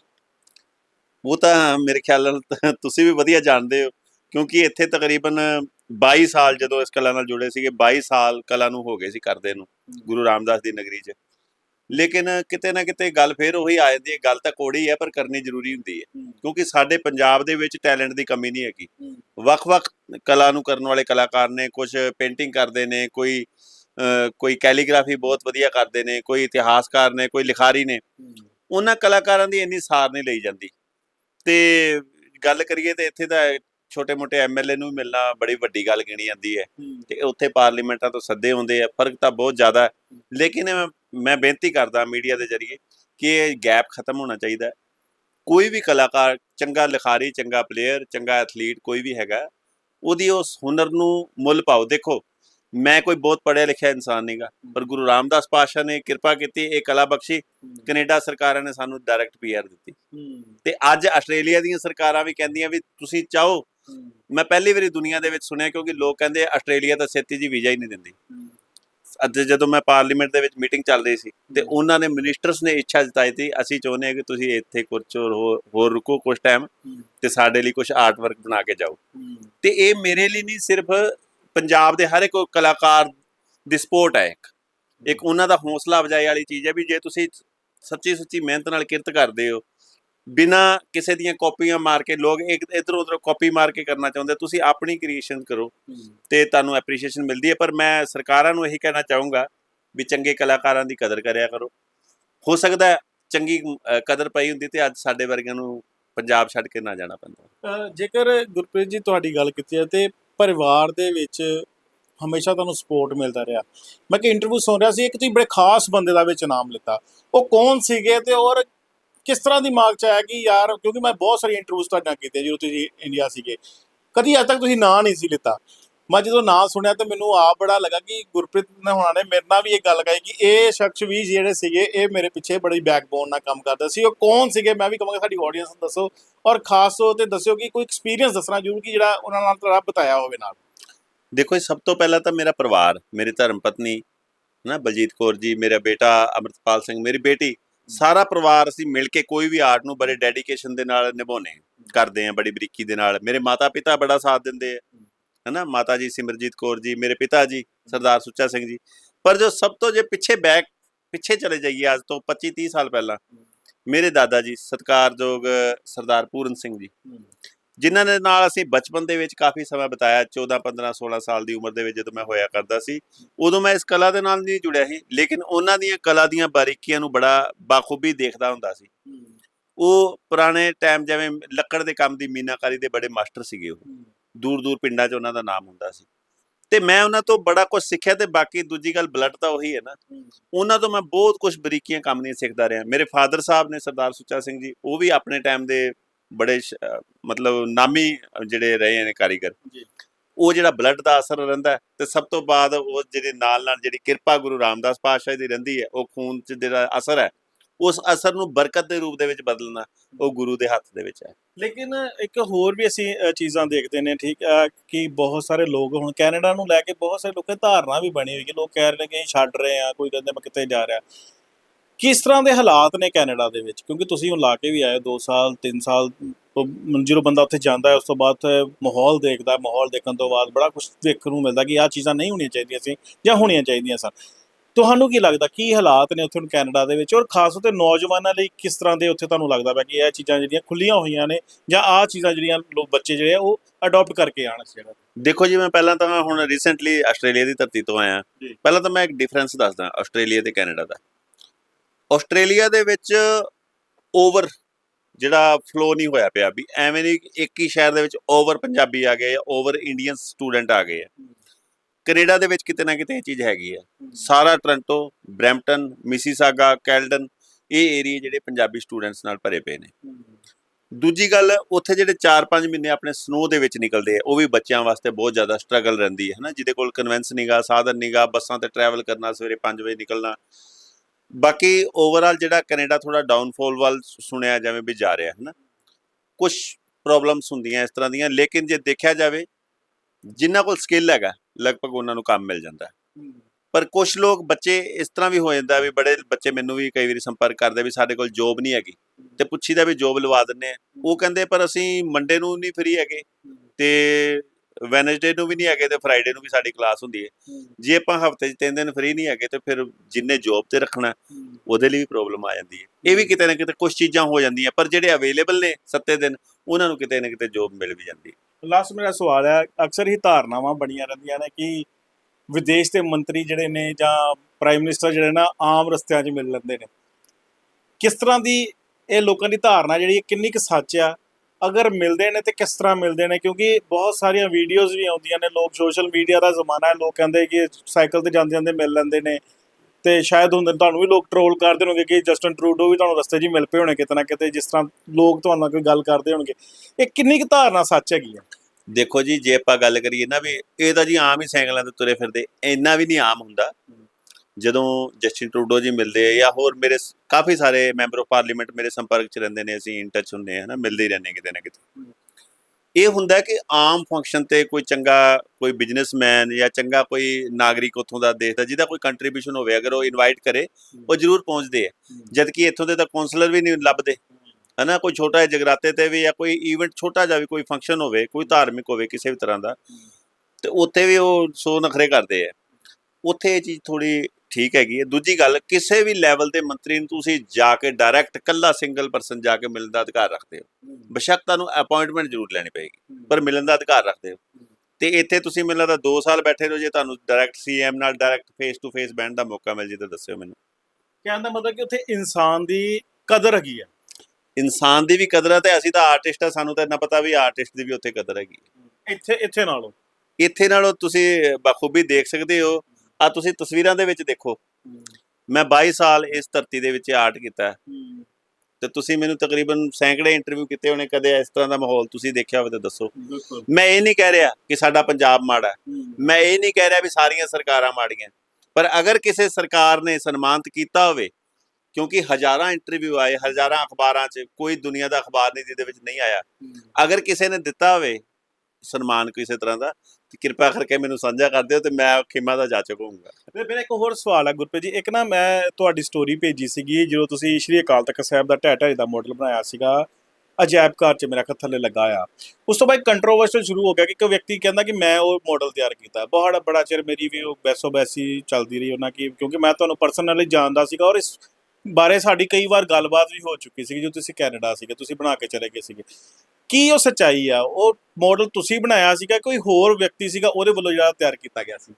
ਉਹ ਤਾਂ ਮੇਰੇ ਖਿਆਲ ਨਾਲ ਤੁਸੀਂ ਵੀ ਵਧੀਆ ਜਾਣਦੇ ਹੋ ਕਿਉਂਕਿ ਇੱਥੇ ਤਕਰੀਬਨ 22 ਸਾਲ ਜਦੋਂ ਇਸ ਕਲਾ ਨਾਲ ਜੁੜੇ ਸੀਗੇ 22 ਸਾਲ ਕਲਾ ਨੂੰ ਹੋ ਗਏ ਸੀ ਕਰਦੇ ਨੂੰ ਗੁਰੂ ਰਾਮਦਾਸ ਦੀ ਨਗਰੀ 'ਚ। ਲੇਕਿਨ ਕਿਤੇ ਨਾ ਕਿਤੇ ਗੱਲ ਫੇਰ ਉਹੀ ਆ ਜਾਂਦੀ ਹੈ ਗੱਲ ਤਾਂ ਕੋੜੀ ਹੈ ਪਰ ਕਰਨੀ ਜ਼ਰੂਰੀ ਹੁੰਦੀ ਹੈ। ਕਿਉਂਕਿ ਸਾਡੇ ਪੰਜਾਬ ਦੇ ਵਿੱਚ ਟੈਲੈਂਟ ਦੀ ਕਮੀ ਨਹੀਂ ਹੈਗੀ। ਵੱਖ-ਵੱਖ ਕਲਾ ਨੂੰ ਕਰਨ ਵਾਲੇ ਕਲਾਕਾਰ ਨੇ ਕੁਝ ਪੇਂਟਿੰਗ ਕਰਦੇ ਨੇ ਕੋਈ ਕੋਈ ਕੈਲੀਗ੍ਰਾਫੀ ਬਹੁਤ ਵਧੀਆ ਕਰਦੇ ਨੇ ਕੋਈ ਇਤਿਹਾਸਕਾਰ ਨੇ ਕੋਈ ਲਿਖਾਰੀ ਨੇ। ਉਹਨਾਂ ਕਲਾਕਾਰਾਂ ਦੀ ਇੰਨੀ ਸਾਰ ਨਹੀਂ ਲਈ ਜਾਂਦੀ। ਤੇ ਗੱਲ ਕਰੀਏ ਤੇ ਇੱਥੇ ਤਾਂ ਛੋਟੇ-ਮੋਟੇ ਐਮਐਲਏ ਨੂੰ ਮਿਲਣਾ ਬੜੀ ਵੱਡੀ ਗੱਲ ਗਿਣੀ ਜਾਂਦੀ ਹੈ ਤੇ ਉੱਥੇ ਪਾਰਲੀਮੈਂਟਾਂ ਤੋਂ ਸੱਦੇ ਹੁੰਦੇ ਆ ਫ਼ਰਕ ਤਾਂ ਬਹੁਤ ਜ਼ਿਆਦਾ ਹੈ। ਲੇਕਿਨ ਮੈਂ- ਮੈਂ ਬੇਨਤੀ ਕਰਦਾ ਮੀਡੀਆ ਦੇ ਜ਼ਰੀਏ ਕਿ ਇਹ ਗੈਪ ਖਤਮ ਹੋਣਾ ਚਾਹੀਦਾ ਹੈ। ਕੋਈ ਵੀ ਕਲਾਕਾਰ ਚੰਗਾ ਲਿਖਾਰੀ ਚੰਗਾ ਪਲੇਅਰ ਚੰਗਾ ਐਥਲੀਟ ਕੋਈ ਵੀ ਹੈਗਾ ਉਹਦੀ ਉਸ ਹੁਨਰ ਨੂੰ ਮੁੱਲ ਪਾਓ। ਦੇਖੋ ਮੈਂ ਕੋਈ ਬਹੁਤ ਪੜ੍ਹਿਆ ਲਿਖਿਆ ਇਨਸਾਨ ਨਹੀਂਗਾ ਪਰ ਗੁਰੂ ਰਾਮਦਾਸ ਪਾਤਸ਼ਾਹ ਨੇ ਕਿਰਪਾ ਕੀਤੀ ਇਹ ਕਲਾ ਬਖਸ਼ੀ ਕੈਨੇਡਾ ਸਰਕਾਰਾਂ ਨੇ ਸਾਨੂੰ ਡਾਇਰੈਕਟ ਪੀਆਰ ਦਿੱਤੀ। ਤੇ ਅੱਜ ਆਸਟ੍ਰੇਲੀਆ ਦੀਆਂ ਸਰਕਾਰਾਂ ਵੀ ਕਹਿੰਦੀਆਂ ਵੀ ਤੁਸੀਂ ਚਾਹੋ। ਮੈਂ ਪਹਿਲੀ ਵਾਰੀ ਦੁਨੀਆ ਦੇ ਵਿੱਚ ਸੁਣਿਆ ਕਿਉਂਕਿ ਲੋਕ ਕਹਿੰਦੇ ਆਸਟ੍ਰੇਲੀਆ ਤਾਂ ਛੇਤੀ ਜੀ ਵੀਜ਼ਾ ਹੀ ਨਹੀਂ ਦਿੰਦੀ। ਅੱਜ ਜਦੋਂ ਮੈਂ ਪਾਰਲੀਮੈਂਟ ਦੇ ਵਿੱਚ ਮੀਟਿੰਗ ਚੱਲ ਰਹੀ ਸੀ ਤੇ ਉਹਨਾਂ ਨੇ ਮਿਨਿਸਟਰਸ ਨੇ ਇੱਛਾ ਜਤਾਈ ਸੀ ਅਸੀਂ ਚਾਹੁੰਦੇ ਹਾਂ ਕਿ ਤੁਸੀਂ ਇੱਥੇ ਕੁਝ ਹੋਰ ਰੁਕੋ ਕੁਝ ਟਾਈਮ ਤੇ ਸਾਡੇ ਲਈ ਕੁਝ ਆਰਟ ਵਰਕ ਬਣਾ ਕੇ ਜਾਓ। ਤੇ ਇਹ ਮੇਰੇ ਲਈ ਨਹੀਂ ਸਿਰਫ ਪੰਜਾਬ ਦੇ ਹਰ ਇੱਕ ਕਲਾਕਾਰ ਦੀ ਸਪੋਰਟ ਹੈ ਇੱਕ। ਇੱਕ ਉਹਨਾਂ ਦਾ ਹੌਸਲਾ ਅਫਜ਼ਾਈ ਵਾਲੀ ਚੀਜ਼ ਹੈ ਵੀ ਜੇ ਤੁਸੀਂ ਸੱਚੀ ਸੁੱਚੀ ਮਿਹਨਤ ਨਾਲ ਕਿਰਤ ਕਰਦੇ ਹੋ, ਬਿਨਾ ਕਿਸੇ ਦੀਆਂ ਕਾਪੀਆਂ ਮਾਰ ਕੇ ਲੋਕ ਇੱਕ ਇਧਰ ਉਧਰ ਕਾਪੀ ਮਾਰ ਕੇ ਕਰਨਾ ਚਾਹੁੰਦੇ, ਤੁਸੀਂ ਆਪਣੀ ਕ੍ਰੀਏਸ਼ਨ ਕਰੋ ਤੇ ਤੁਹਾਨੂੰ ਐਪਰੀਸ਼ੀਏਸ਼ਨ ਮਿਲਦੀ ਹੈ। ਪਰ ਮੈਂ ਸਰਕਾਰਾਂ ਨੂੰ ਇਹੀ ਕਹਿਣਾ ਚਾਹੂੰਗਾ ਵੀ ਚੰਗੇ ਕਲਾਕਾਰਾਂ ਦੀ ਕਦਰ ਕਰਿਆ ਕਰੋ। ਹੋ ਸਕਦਾ ਚੰਗੀ ਕਦਰ ਪਈ ਹੁੰਦੀ ਤੇ ਅੱਜ ਸਾਡੇ ਵਰਗਿਆਂ ਨੂੰ ਪੰਜਾਬ ਛੱਡ ਕੇ ਨਾ ਜਾਣਾ ਪੈਂਦਾ। ਜੇਕਰ ਗੁਰਪ੍ਰੀਤ ਜੀ ਤੁਹਾਡੀ ਗੱਲ ਕੀਤੀ ਹੈ ਤੇ ਪਰਿਵਾਰ ਦੇ ਵਿੱਚ ਹਮੇਸ਼ਾ ਤੁਹਾਨੂੰ ਸਪੋਰਟ ਮਿਲਦਾ ਰਿਹਾ। ਮੈਂ ਕਿ ਇੰਟਰਵਿਊ ਸੁਣ ਰਿਹਾ ਸੀ, ਇੱਕ ਤੁਸੀਂ ਬੜੇ ਖਾਸ ਬੰਦੇ ਦਾ ਵਿੱਚ ਨਾਮ ਲਿੱਤਾ। ਉਹ ਕੌਣ ਸੀਗੇ ਤੇ ਔਰ ਕਿਸ ਤਰ੍ਹਾਂ ਦਿਮਾਗ ਚ ਆਇਆ ਕਿ ਯਾਰ, ਕਿਉਂਕਿ ਮੈਂ ਬਹੁਤ ਸਾਰੀ ਇੰਟਰਵਿਊਜ਼ ਤੁਹਾਡੇ ਨਾਲ ਕੀਤੇ ਜਦੋਂ ਤੁਸੀਂ ਇੰਡੀਆ ਸੀਗੇ। ਕਦੀ ਅੱਜ ਤੱਕ ਤੁਸੀਂ ਨਾਂ ਨਹੀਂ ਸੀ ਲਿੱਤਾ। ਮੈਂ ਜਦੋਂ ਨਾਂ ਸੁਣਿਆ ਤਾਂ ਮੈਨੂੰ ਆਪ ਬੜਾ ਲੱਗਾ ਕਿ ਗੁਰਪ੍ਰੀਤ ਨੇ ਹੁਣਾਂ ਨੇ ਮੇਰੇ ਨਾਲ ਵੀ ਇਹ ਗੱਲ ਕਹੀ ਕਿ ਇਹ ਸ਼ਖਸ ਵੀ ਜਿਹੜੇ ਸੀਗੇ, ਇਹ ਮੇਰੇ ਪਿੱਛੇ ਬੜੀ ਬੈਕਬੋਨ ਨਾਲ ਕੰਮ ਕਰਦੇ ਸੀ। ਉਹ ਕੌਣ ਸੀਗੇ? ਮੈਂ ਵੀ ਕਹਾਂਗਾ ਸਾਡੀ ਆਡੀਅנס ਨੂੰ ਦੱਸੋ ਔਰ ਖਾਸ ਤੌਰ ਤੇ ਦੱਸਿਓ ਕਿ ਕੋਈ ਐਕਸਪੀਰੀਅੰਸ ਦੱਸਣਾ ਜ਼ਰੂਰ ਕਿ ਜਿਹੜਾ ਉਹਨਾਂ ਨਾਲ ਤੁਹਾਡਾ ਬਤਾਇਆ ਹੋਵੇ ਨਾਲ। ਦੇਖੋ ਸਭ ਤੋਂ ਪਹਿਲਾਂ ਤਾਂ ਮੇਰਾ ਪਰਿਵਾਰ, ਮੇਰੀ ਧਰਮ ਪਤਨੀ ਨਾ ਬਲਜੀਤ ਕੌਰ ਜੀ, ਮੇਰਾ ਬੇਟਾ ਅਮਰਤਪਾਲ ਸਿੰਘ, ਮੇਰੀ ਬੇਟੀ, ਸਾਰਾ ਪਰਿਵਾਰ ਅਸੀਂ ਮਿਲ ਕੇ ਕੋਈ ਵੀ ਆਰਟ ਨੂੰ ਬੜੇ ਡੈਡੀਕੇਸ਼ਨ ਦੇ ਨਾਲ ਨਿਭਾਉਂਦੇ ਕਰਦੇ ਆ ਬੜੀ ਬਰੀਕੀ ਦੇ ਨਾਲ। ਮੇਰੇ ਮਾਤਾ ਪਿਤਾ ਬੜਾ ਸਾਥ ਦਿੰਦੇ ਆ। ਹਨਾ ਮਾਤਾ ਜੀ ਸਿਮਰਜੀਤ ਕੌਰ ਜੀ ਮੇਰੇ ਪਿਤਾ ਜੀ ਸਰਦਾਰ ਸੁੱਚਾ ਸਿੰਘ ਜੀ। ਪਰ ਜੋ ਸਭ ਤੋਂ ਜੇ ਪਿੱਛੇ ਬੈਕ ਪਿੱਛੇ ਚਲੇ ਜਾਈਏ ਅੱਜ ਤੋਂ 25 30 ਸਾਲ ਪਹਿਲਾਂ ਮੇਰੇ ਦਾਦਾ ਜੀ ਸਤਿਕਾਰਯੋਗ ਸਰਦਾਰ ਪੂਰਨ ਸਿੰਘ ਜੀ। ਜਿਨ੍ਹਾਂ ਦੇ ਨਾਲ ਅਸੀਂ ਬਚਪਨ ਦੇ ਵਿੱਚ ਕਾਫੀ ਸਮਾਂ ਬਿਤਾਇਆ 14 15 16 ਸਾਲ ਦੀ ਉਮਰ ਦੇ ਵਿੱਚ ਜਦੋਂ ਮੈਂ ਹੋਇਆ ਕਰਦਾ ਸੀ ਉਦੋਂ ਮੈਂ ਇਸ ਕਲਾ ਦੇ ਨਾਲ ਨਹੀਂ ਜੁੜਿਆ ਸੀ ਲੇਕਿਨ ਉਹਨਾਂ ਦੀਆਂ ਕਲਾ ਦੀਆਂ ਬਾਰੀਕੀਆਂ ਨੂੰ ਬੜਾ ਬਾਖੂਬੀ ਦੇਖਦਾ ਹੁੰਦਾ ਸੀ। ਉਹ ਪੁਰਾਣੇ ਟਾਈਮ ਜਿਵੇਂ ਲੱਕੜ ਦੇ ਕੰਮ ਦੀ ਮੀਨਾਕਾਰੀ ਦੇ ਬੜੇ ਮਾਸਟਰ ਸੀਗੇ ਉਹ। ਦੂਰ ਦੂਰ ਪਿੰਡਾਂ 'ਚ ਉਹਨਾਂ ਦਾ ਨਾਮ ਹੁੰਦਾ ਸੀ। ਤੇ ਮੈਂ ਉਹਨਾਂ ਤੋਂ ਬੜਾ ਕੁਝ ਸਿੱਖਿਆ ਤੇ ਬਾਕੀ ਦੂਜੀ ਗੱਲ ਬਲੱਡ ਤਾਂ ਉਹੀ ਹੈ ਨਾ। ਉਹਨਾਂ ਤੋਂ ਮੈਂ ਬਹੁਤ ਕੁਝ ਬਰੀਕੀਆਂ ਕੰਮ ਨਹੀਂ ਸਿੱਖਦਾ ਰਿਹਾ। ਮੇਰੇ ਫਾਦਰ ਸਾਹਿਬ ਨੇ ਸਰਦਾਰ ਸੁੱਚਾ ਸਿੰਘ ਜੀ ਉਹ ਵੀ ਆਪਣੇ ਟਾਈਮ ਦੇ ਬੜੇ ਮਤਲਬ ਨਾਮੀ ਜਿਹੜੇ ਰਹੇ ਨੇ ਕਾਰੀਗਰ। ਉਹ ਜਿਹੜਾ ਬਲੱਡ ਦਾ ਅਸਰ ਰਹਿੰਦਾ ਤੇ ਸਭ ਤੋਂ ਬਾਅਦ ਉਹ ਜਿਹੜੇ ਨਾਲ ਨਾਲ ਜਿਹੜੀ ਕਿਰਪਾ ਗੁਰੂ ਰਾਮਦਾਸ ਪਾਤਸ਼ਾਹ ਦੀ ਰਹਿੰਦੀ ਹੈ ਉਹ ਖੂਨ 'ਚ ਜਿਹੜਾ ਅਸਰ ਹੈ ਉਸ ਅਸਰ ਨੂੰ ਬਰਕਤ ਦੇ ਰੂਪ ਦੇ ਵਿੱਚ ਬਦਲਣਾ ਉਹ ਗੁਰੂ ਦੇ ਹੱਥ ਦੇ ਵਿੱਚ ਹੈ। ਲੇਕਿਨ ਇੱਕ ਹੋਰ ਵੀ ਅਸੀਂ ਚੀਜ਼ਾਂ ਦੇਖਦੇ ਨੇ, ਠੀਕ ਕਿ ਬਹੁਤ ਸਾਰੇ ਲੋਕ ਹੁਣ ਕੈਨੇਡਾ ਨੂੰ ਲੈ ਕੇ ਬਹੁਤ ਸਾਰੇ ਲੋਕਾਂ ਦੀ ਧਾਰਨਾ ਵੀ ਬਣੀ ਹੋਈ ਕਿ ਲੋਕ ਕਹਿ ਰਹੇ ਨੇ ਕਿ ਅਸੀਂ ਛੱਡ ਰਹੇ ਆ ਕੋਈ ਕਹਿੰਦੇ ਮੈਂ ਕਿੱਥੇ ਜਾ ਰਿਹਾ। ਕਿਸ ਤਰ੍ਹਾਂ ਦੇ ਹਾਲਾਤ ਨੇ ਕੈਨੇਡਾ ਦੇ ਵਿੱਚ? ਕਿਉਂਕਿ ਤੁਸੀਂ ਹੁਣ ਲਾ ਕੇ ਵੀ ਆਏ 2 ਸਾਲ 3 ਸਾਲ ਜਦੋਂ ਬੰਦਾ ਉੱਥੇ ਜਾਂਦਾ ਹੈ, ਉਸ ਤੋਂ ਬਾਅਦ ਉੱਥੇ ਮਾਹੌਲ ਦੇਖਦਾ, ਮਾਹੌਲ ਦੇਖਣ ਤੋਂ ਬਾਅਦ ਬੜਾ ਕੁਝ ਦੇਖਣ ਨੂੰ ਮਿਲਦਾ ਕਿ ਆਹ ਚੀਜ਼ਾਂ ਨਹੀਂ ਹੋਣੀਆਂ ਚਾਹੀਦੀਆਂ ਸੀ ਜਾਂ ਹੋਣੀਆਂ ਚਾਹੀਦੀਆਂ ਸਨ। ਤੁਹਾਨੂੰ ਕੀ ਲੱਗਦਾ ਕੀ ਹਾਲਾਤ ਨੇ ਉੱਥੇ ਹੁਣ ਕੈਨੇਡਾ ਦੇ ਵਿੱਚ? ਔਰ ਖਾਸ ਤੌਰ ਤੇ ਨੌਜਵਾਨਾਂ ਲਈ ਕਿਸ ਤਰ੍ਹਾਂ ਦੇ ਉੱਥੇ ਤੁਹਾਨੂੰ ਲੱਗਦਾ ਪਿਆ ਕਿ ਇਹ ਚੀਜ਼ਾਂ ਜਿਹੜੀਆਂ ਖੁੱਲੀਆਂ ਹੋਈਆਂ ਨੇ ਜਾਂ ਆਹ ਚੀਜ਼ਾਂ ਜਿਹੜੀਆਂ ਲੋਕ ਬੱਚੇ ਜਿਹੜੇ ਆ ਉਹ ਅਡਾਪਟ ਕਰਕੇ ਆਣ ਇਸ ਜਗ੍ਹਾ ਦੇਖੋ ਜੀ ਮੈਂ ਪਹਿਲਾਂ ਤਾਂ ਹੁਣ ਰੀਸੈਂਟਲੀ ਆਸਟ੍ਰੇਲੀਆ ਦੀ ਧਰਤੀ ਤੋਂ ਆਇਆ। ਪਹਿਲਾਂ ਤਾਂ ਮੈਂ ਇੱਕ ਡਿਫਰੈਂਸ ਦੱਸਦਾ ਆਸਟ੍ਰੇਲੀਆ ਤੇ ਕੈਨੇਡਾ ਦਾ। ਆਸਟ੍ਰੇਲੀਆ ਦੇ ਵਿੱਚ ਓਵਰ ਜਿਹੜਾ ਫਲੋ ਨਹੀਂ ਹੋਇਆ ਪਿਆ ਵੀ ਐਵੇਂ ਨਹੀਂ ਇੱਕ ਹੀ ਸ਼ਹਿਰ ਦੇ ਵਿੱਚ ਓਵਰ ਪੰਜਾਬੀ ਆ ਗਏ ਜਾਂ ਓਵਰ ਇੰਡੀਅਨ ਸਟੂਡੈਂਟ ਆ ਗਏ ਆ। ਕੈਨੇਡਾ ਦੇ ਵਿੱਚ ਕਿਤੇ ਨਾ ਕਿਤੇ ਇਹ ਚੀਜ਼ ਹੈਗੀ ਆ। ਸਾਰਾ ਟੋਰਾਂਟੋ ਬਰੈਂਪਟਨ ਮਿਸੀਸਾਗਾ ਕੈਲਡਨ ਇਹ ਏਰੀਆ ਜਿਹੜੇ ਪੰਜਾਬੀ ਸਟੂਡੈਂਟਸ ਨਾਲ ਭਰੇ ਪਏ ਨੇ। ਦੂਜੀ ਗੱਲ ਉੱਥੇ ਜਿਹੜੇ 4-5 ਮਹੀਨੇ ਆਪਣੇ ਸਨੋ ਦੇ ਵਿੱਚ ਨਿਕਲਦੇ ਆ ਉਹ ਵੀ ਬੱਚਿਆਂ ਵਾਸਤੇ ਬਹੁਤ ਜ਼ਿਆਦਾ ਸਟਰਗਲ ਰਹਿੰਦੀ ਹੈ ਹਨਾ? ਜਿਹਦੇ ਕੋਲ ਕਨਵੈਂਸ ਨਹੀਂਗਾ ਸਾਧਨ ਨਹੀਂਗਾ ਬੱਸਾਂ ਤੇ ਟਰੈਵਲ ਕਰਨਾ ਸਵੇਰੇ 5 ਵਜੇ ਨਿਕਲਣਾ। ਬਾਕੀ ਓਵਰਆਲ ਜਿਹੜਾ ਕੈਨੇਡਾ ਥੋੜਾ ਡਾਊਨਫਾਲ ਵੱਲ ਸੁਣਿਆ ਜਾਵੇਂ ਵੀ ਜਾ ਰਿਹਾ ਹਨਾ? ਕੁਝ ਪ੍ਰੋਬਲਮਸ ਹੁੰਦੀਆਂ ਇਸ ਤਰ੍ਹਾਂ ਦੀਆਂ ਲੇਕਿਨ ਜੇ ਦੇਖਿਆ ਜਾਵੇ ਜਿਨ੍ਹਾਂ ਕੋਲ ਸਕਿੱਲ ਹੈਗਾ ਲਗਭਗ ਉਹਨਾਂ ਨੂੰ ਕੰਮ ਮਿਲ ਜਾਂਦਾ। ਪਰ ਕੁਝ ਲੋਕ ਬੱਚੇ ਇਸ ਤਰ੍ਹਾਂ ਵੀ ਹੋ ਜਾਂਦਾ ਵੀ ਬੜੇ ਬੱਚੇ ਮੈਨੂੰ ਵੀ ਕਈ ਵਾਰੀ ਸੰਪਰਕ ਕਰਦੇ ਵੀ ਸਾਡੇ ਕੋਲ ਜੋਬ ਨਹੀਂ ਹੈਗੀ ਤੇ ਪੁੱਛੀਦਾ ਵੀ ਜੋਬ ਲਵਾ ਦਿੰਨੇ ਆ। ਉਹ ਕਹਿੰਦੇ ਪਰ ਅਸੀਂ ਮੰਡੇ ਨੂੰ ਨਹੀਂ ਫ੍ਰੀ ਹੈਗੇ ਤੇ ਵੈਨਸਡੇ ਨੂੰ ਵੀ ਨਹੀਂ ਹੈਗੇ ਤੇ ਫਰਾਈਡੇ ਨੂੰ ਵੀ ਸਾਡੀ ਕਲਾਸ ਹੁੰਦੀ ਹੈ। ਜੇ ਆਪਾਂ ਹਫ਼ਤੇ 'ਚ ਤਿੰਨ ਦਿਨ ਫ੍ਰੀ ਨਹੀਂ ਹੈਗੇ ਤੇ ਫਿਰ ਜਿੰਨੇ ਜੋਬ ਤੇ ਰੱਖਣਾ ਉਹਦੇ ਲਈ ਵੀ ਪ੍ਰੋਬਲਮ ਆ ਜਾਂਦੀ ਹੈ। ਇਹ ਵੀ ਕਿਤੇ ਨਾ ਕਿਤੇ ਕੁਝ ਚੀਜ਼ਾਂ ਹੋ ਜਾਂਦੀਆਂ ਪਰ ਜਿਹੜੇ ਅਵੇਲੇਬਲ ਨੇ ਸੱਤੇ ਦਿਨ ਉਹਨਾਂ ਨੂੰ ਕਿਤੇ ਨਾ ਕਿਤੇ ਜੋਬ ਮਿਲ ਵੀ ਜਾਂਦੀ ਹੈ। ਲਾਸਟ ਮੇਰਾ ਸਵਾਲ ਹੈ, ਅਕਸਰ ਹੀ ਧਾਰਨਾਵਾਂ ਬਣੀਆਂ ਰਹਿੰਦੀਆਂ ਨੇ ਕਿ ਵਿਦੇਸ਼ ਦੇ ਮੰਤਰੀ ਜਿਹੜੇ ਨੇ ਜਾਂ ਪ੍ਰਾਈਮ ਮਿਨਿਸਟਰ ਜਿਹੜੇ ਨਾ ਆਮ ਰਸਤਿਆਂ 'ਚ ਮਿਲ ਲੈਂਦੇ ਨੇ। ਕਿਸ ਤਰ੍ਹਾਂ ਦੀ ਇਹ ਲੋਕਾਂ ਦੀ ਧਾਰਨਾ ਜਿਹੜੀ ਹੈ, ਕਿੰਨੀ ਕੁ ਸੱਚ ਆ? ਅਗਰ ਮਿਲਦੇ ਨੇ ਤੇ ਕਿਸ ਤਰ੍ਹਾਂ ਮਿਲਦੇ ਨੇ? ਕਿਉਂਕਿ ਬਹੁਤ ਸਾਰੀਆਂ ਵੀਡੀਓਜ਼ ਵੀ ਆਉਂਦੀਆਂ ਨੇ, ਲੋਕ ਸੋਸ਼ਲ ਮੀਡੀਆ ਦਾ ਜ਼ਮਾਨਾ ਹੈ, ਲੋਕ ਕਹਿੰਦੇ ਕਿ ਸਾਈਕਲ ਤੇ ਜਾਂਦੇ ਜਾਂਦੇ ਮਿਲ ਲੈਂਦੇ ਨੇ। ਤੇ ਸ਼ਾਇਦ ਹੁੰਦੇ ਤੁਹਾਨੂੰ ਵੀ ਲੋਕ ਟ੍ਰੋਲ ਕਰਦੇ ਹੋਣਗੇ ਕਿ ਜਸਟਨ ਟਰੂਡੋ ਵੀ ਤੁਹਾਨੂੰ ਰਸਤੇ 'ਚ ਮਿਲ ਪਏ ਹੋਣੇ ਕਿਤੇ ਨਾ ਕਿਤੇ ਜਿਸ ਤਰ੍ਹਾਂ ਲੋਕ ਤੁਹਾਨੂੰ ਨਾਲ ਕੋਈ ਗੱਲ ਕਰਦੇ ਹੋਣਗੇ। ਇਹ ਕਿੰਨੀ ਕੁ ਧਾਰਨਾ ਸੱਚ ਹੈਗੀ ਆ? ਦੇਖੋ ਜੀ, ਜੇ ਆਪਾਂ ਗੱਲ ਕਰੀਏ ਨਾ ਵੀ ਇਹ ਤਾਂ ਜੀ ਆਮ ਹੀ ਸਾਈਕਲਾਂ ਤੇ ਤੁਰੇ ਫਿਰਦੇ, ਇੰਨਾ ਵੀ ਨਹੀਂ ਆਮ ਹੁੰਦਾ। ਜਦੋਂ ਜਸਟਿਨ ਟਰੂਡੋ ਜੀ ਮਿਲਦੇ ਆ ਜਾਂ ਹੋਰ ਮੇਰੇ ਕਾਫੀ ਸਾਰੇ ਮੈਂਬਰ ਆਫ ਪਾਰਲੀਮੈਂਟ ਮੇਰੇ ਸੰਪਰਕ ਚ ਰਹਿੰਦੇ ਨੇ, ਅਸੀਂ ਇਨ ਟੱਚ ਹੁੰਦੇ ਆ ਨਾ, ਮਿਲਦੇ ਹੀ ਰਹਿੰਦੇ ਕਿਤੇ ਨਾ ਕਿਤੇ। ਇਹ ਹੁੰਦਾ ਕਿ ਆਮ ਫੰਕਸ਼ਨ ਤੇ ਕੋਈ ਚੰਗਾ ਕੋਈ ਬਿਜ਼ਨਸਮੈਨ ਜਾਂ ਚੰਗਾ ਕੋਈ ਨਾਗਰਿਕ ਉੱਥੋਂ ਦਾ ਦੇਸ਼ ਦਾ ਜਿਹਦਾ ਕੋਈ ਕੰਟਰੀਬਿਊਸ਼ਨ ਹੋਵੇ ਅਗਰ ਉਹ ਇਨਵਾਈਟ ਕਰੇ ਉਹ ਜ਼ਰੂਰ ਪਹੁੰਚਦੇ ਆ। ਜਦ ਕਿ ਇੱਥੋਂ ਦੇ ਤਾਂ ਕਾਉਂਸਲਰ ਵੀ ਨਹੀਂ ਲੱਭਦੇ। ਹਨਾ ਕੋਈ ਛੋਟਾ ਜਿਹਾ ਜਗਰਾਤੇ ਤੇ ਵੀ ਜਾਂ ਕੋਈ ਇਵੈਂਟ ਛੋਟਾ ਜਿਹਾ ਵੀ ਕੋਈ ਫੰਕਸ਼ਨ ਹੋਵੇ ਕੋਈ ਧਾਰਮਿਕ ਹੋਵੇ ਕਿਸੇ ਵੀ ਤਰ੍ਹਾਂ ਦਾ ਤੇ ਉੱਥੇ ਵੀ ਉਹ ਸੋ ਨਖਰੇ ਕਰਦੇ ਆ। ਉੱਥੇ ਇਹ ਚੀਜ਼ ਥੋੜੀ ਠੀਕ ਹੈਗੀ ਹੈ। ਦੂਜੀ ਗੱਲ ਕਿਸੇ ਵੀ ਲੈਵਲ ਦੇ ਮੰਤਰੀ ਨੂੰ ਤੁਸੀਂ ਜਾ ਕੇ ਡਾਇਰੈਕਟ ਕੱਲਾ ਸਿੰਗਲ ਪਰਸਨ ਜਾ ਕੇ ਮਿਲਣ ਦਾ ਅਧਿਕਾਰ ਰੱਖਦੇ ਹੋ। ਬੇਸ਼ੱਕ ਤੁਹਾਨੂੰ ਅਪਾਇੰਟਮੈਂਟ ਜ਼ਰੂਰ ਲੈਣੀ ਪਏਗੀ ਪਰ ਮਿਲਣ ਦਾ ਅਧਿਕਾਰ ਰੱਖਦੇ ਹੋ। ਤੇ ਇੱਥੇ ਤੁਸੀਂ ਮੈਨੂੰ ਲੱਗਦਾ 2 ਸਾਲ ਬੈਠੇ ਰਹੋ ਜੇ ਤੁਹਾਨੂੰ ਡਾਇਰੈਕਟ ਸੀਐਮ ਨਾਲ ਡਾਇਰੈਕਟ ਫੇਸ ਟੂ ਫੇਸ ਬਹਿਣ ਦਾ ਮੌਕਾ ਮਿਲ ਜੇ ਤਾਂ ਦੱਸਿਓ ਮੈਨੂੰ। ਕਹਿਣ ਦਾ ਮਤਲਬ ਕਿ ਉੱਥੇ ਇਨਸਾਨ ਦੀ ਕਦਰ ਹੈਗੀ ਆ ਇਨਸਾਨ ਦੀ ਵੀ ਕਦਰ ਹੈ ਤੇ ਅਸੀਂ ਤਾਂ ਆਰਟਿਸਟ ਆ ਸਾਨੂੰ ਤਾਂ ਇੰਨਾ ਪਤਾ ਵੀ ਆਰਟਿਸਟ ਦੀ ਵੀ ਉੱਥੇ ਕਦਰ ਹੈਗੀ। ਇੱਥੇ ਇੱਥੇ ਨਾਲੋਂ। ਇੱਥੇ ਨਾਲੋਂ ਤੁਸੀਂ ਬਖੂਬੀ ਦੇਖ ਸਕਦੇ ਹੋ ਆ ਤੁਸੀਂ ਤਸਵੀਰਾਂ ਦੇ ਵਿੱਚ ਦੇਖੋ। ਮੈਂ 22 ਸਾਲ ਇਸ ਧਰਤੀ ਦੇ ਵਿੱਚ ਆਰਟ ਕੀਤਾ। ਹੈ ਤੇ ਤੁਸੀਂ ਮੈਨੂੰ ਤਕਰੀਬਨ ਸੈਂਕੜੇ ਇੰਟਰਵਿਊ ਕੀਤੇ ਹੋਣੇ ਕਦੇ ਇਸ ਤਰ੍ਹਾਂ ਦਾ ਮਾਹੌਲ ਤੁਸੀਂ ਦੇਖਿਆ ਹੋਵੇ ਤਾਂ ਦੱਸੋ। ਮੈਂ ਇਹ ਨਹੀਂ ਕਹਿ ਰਿਹਾ ਕਿ ਸਾਡਾ ਪੰਜਾਬ ਮਾੜਾ ਮੈਂ ਇਹ ਨਹੀਂ ਕਹਿ ਰਿਹਾ ਵੀ ਸਾਰੀਆਂ ਸਰਕਾਰਾਂ ਮਾੜੀਆਂ। ਪਰ ਅਗਰ ਕਿਸੇ ਸਰਕਾਰ ਨੇ ਸਨਮਾਨਿਤ ਕੀਤਾ ਹੋਵੇ ਕਿਉਂਕਿ ਹਜ਼ਾਰਾਂ ਇੰਟਰਵਿਊ ਆਏ ਹਜ਼ਾਰਾਂ ਅਖਬਾਰਾਂ 'ਚ ਕੋਈ ਦੁਨੀਆ ਦਾ ਅਖਬਾਰ ਨਹੀਂ ਜਿਹਦੇ ਵਿੱਚ ਨਹੀਂ ਆਇਆ। ਅਗਰ ਕਿਸੇ ਨੇ ਦਿੱਤਾ ਹੋਵੇ ਸਨਮਾਨ ਕਿਸੇ ਤਰ੍ਹਾਂ ਦਾ, ਤੇ ਕਿਰਪਾ ਕਰਕੇ ਮੈਨੂੰ ਸਾਂਝਾ ਕਰ ਦਿਓ ਤੇ ਮੈਂ ਖਿਮਾ ਦਾ ਜਾਚਕ ਹੋਊਂਗਾ। ਤੇ ਮੇਰਾ ਇੱਕ ਹੋਰ ਸਵਾਲ ਹੈ ਗੁਰਪ੍ਰੀਤ ਜੀ, ਇੱਕ ਨਾ ਮੈਂ ਤੁਹਾਡੀ ਸਟੋਰੀ ਭੇਜੀ ਸੀਗੀ ਜਦੋਂ ਤੁਸੀਂ ਸ਼੍ਰੀ ਅਕਾਲ ਤਖਤ ਸਾਹਿਬ ਦਾ ਢਹਿ ਢਾਈ ਦਾ ਮਾਡਲ ਬਣਾਇਆ ਸੀਗਾ, ਅਜਾਇਬ ਘਰ 'ਚ ਮੇਰਾ ਥੱਲੇ ਲੱਗਾ ਆ। ਉਸ ਤੋਂ ਬਾਅਦ ਕੰਟਰੋਵਰਸ਼ਲ ਸ਼ੁਰੂ ਹੋ ਗਿਆ ਕਿ ਇੱਕ ਵਿਅਕਤੀ ਕਹਿੰਦਾ ਕਿ ਮੈਂ ਉਹ ਮਾਡਲ ਤਿਆਰ ਕੀਤਾ। ਬਹੁਤ ਬੜਾ ਚਿਰ ਮੇਰੀ ਵੀ ਉਹ ਬੈਸੋ ਬੈਸੀ ਚੱਲਦੀ ਰਹੀ ਉਹਨਾਂ ਕੀ, ਕਿਉਂਕਿ ਮੈਂ ਤੁਹਾਨੂੰ ਪਰਸਨਲੀ ਜਾਣਦਾ ਸੀਗਾ ਔਰ ਇਸ ਬਾਰੇ ਸਾਡੀ ਕਈ ਵਾਰ ਗੱਲਬਾਤ ਵੀ ਹੋ ਚੁੱਕੀ ਸੀ ਜੋ ਤੁਸੀਂ ਕੈਨੇਡਾ ਸੀਗੇ, ਤੁਸੀਂ ਬਣਾ ਕੇ ਚਲੇ ਗਏ ਸੀਗੇ। ਕੀ ਉਹ ਸੱਚਾਈ ਆ? ਉਹ ਮਾਡਲ ਤੁਸੀਂ ਬਣਾਇਆ ਸੀਗਾ ਕੋਈ ਹੋਰ ਵਿਅਕਤੀ ਸੀਗਾ ਉਹਦੇ ਵੱਲੋਂ ਜਿਹੜਾ ਤਿਆਰ ਕੀਤਾ ਗਿਆ ਸੀ?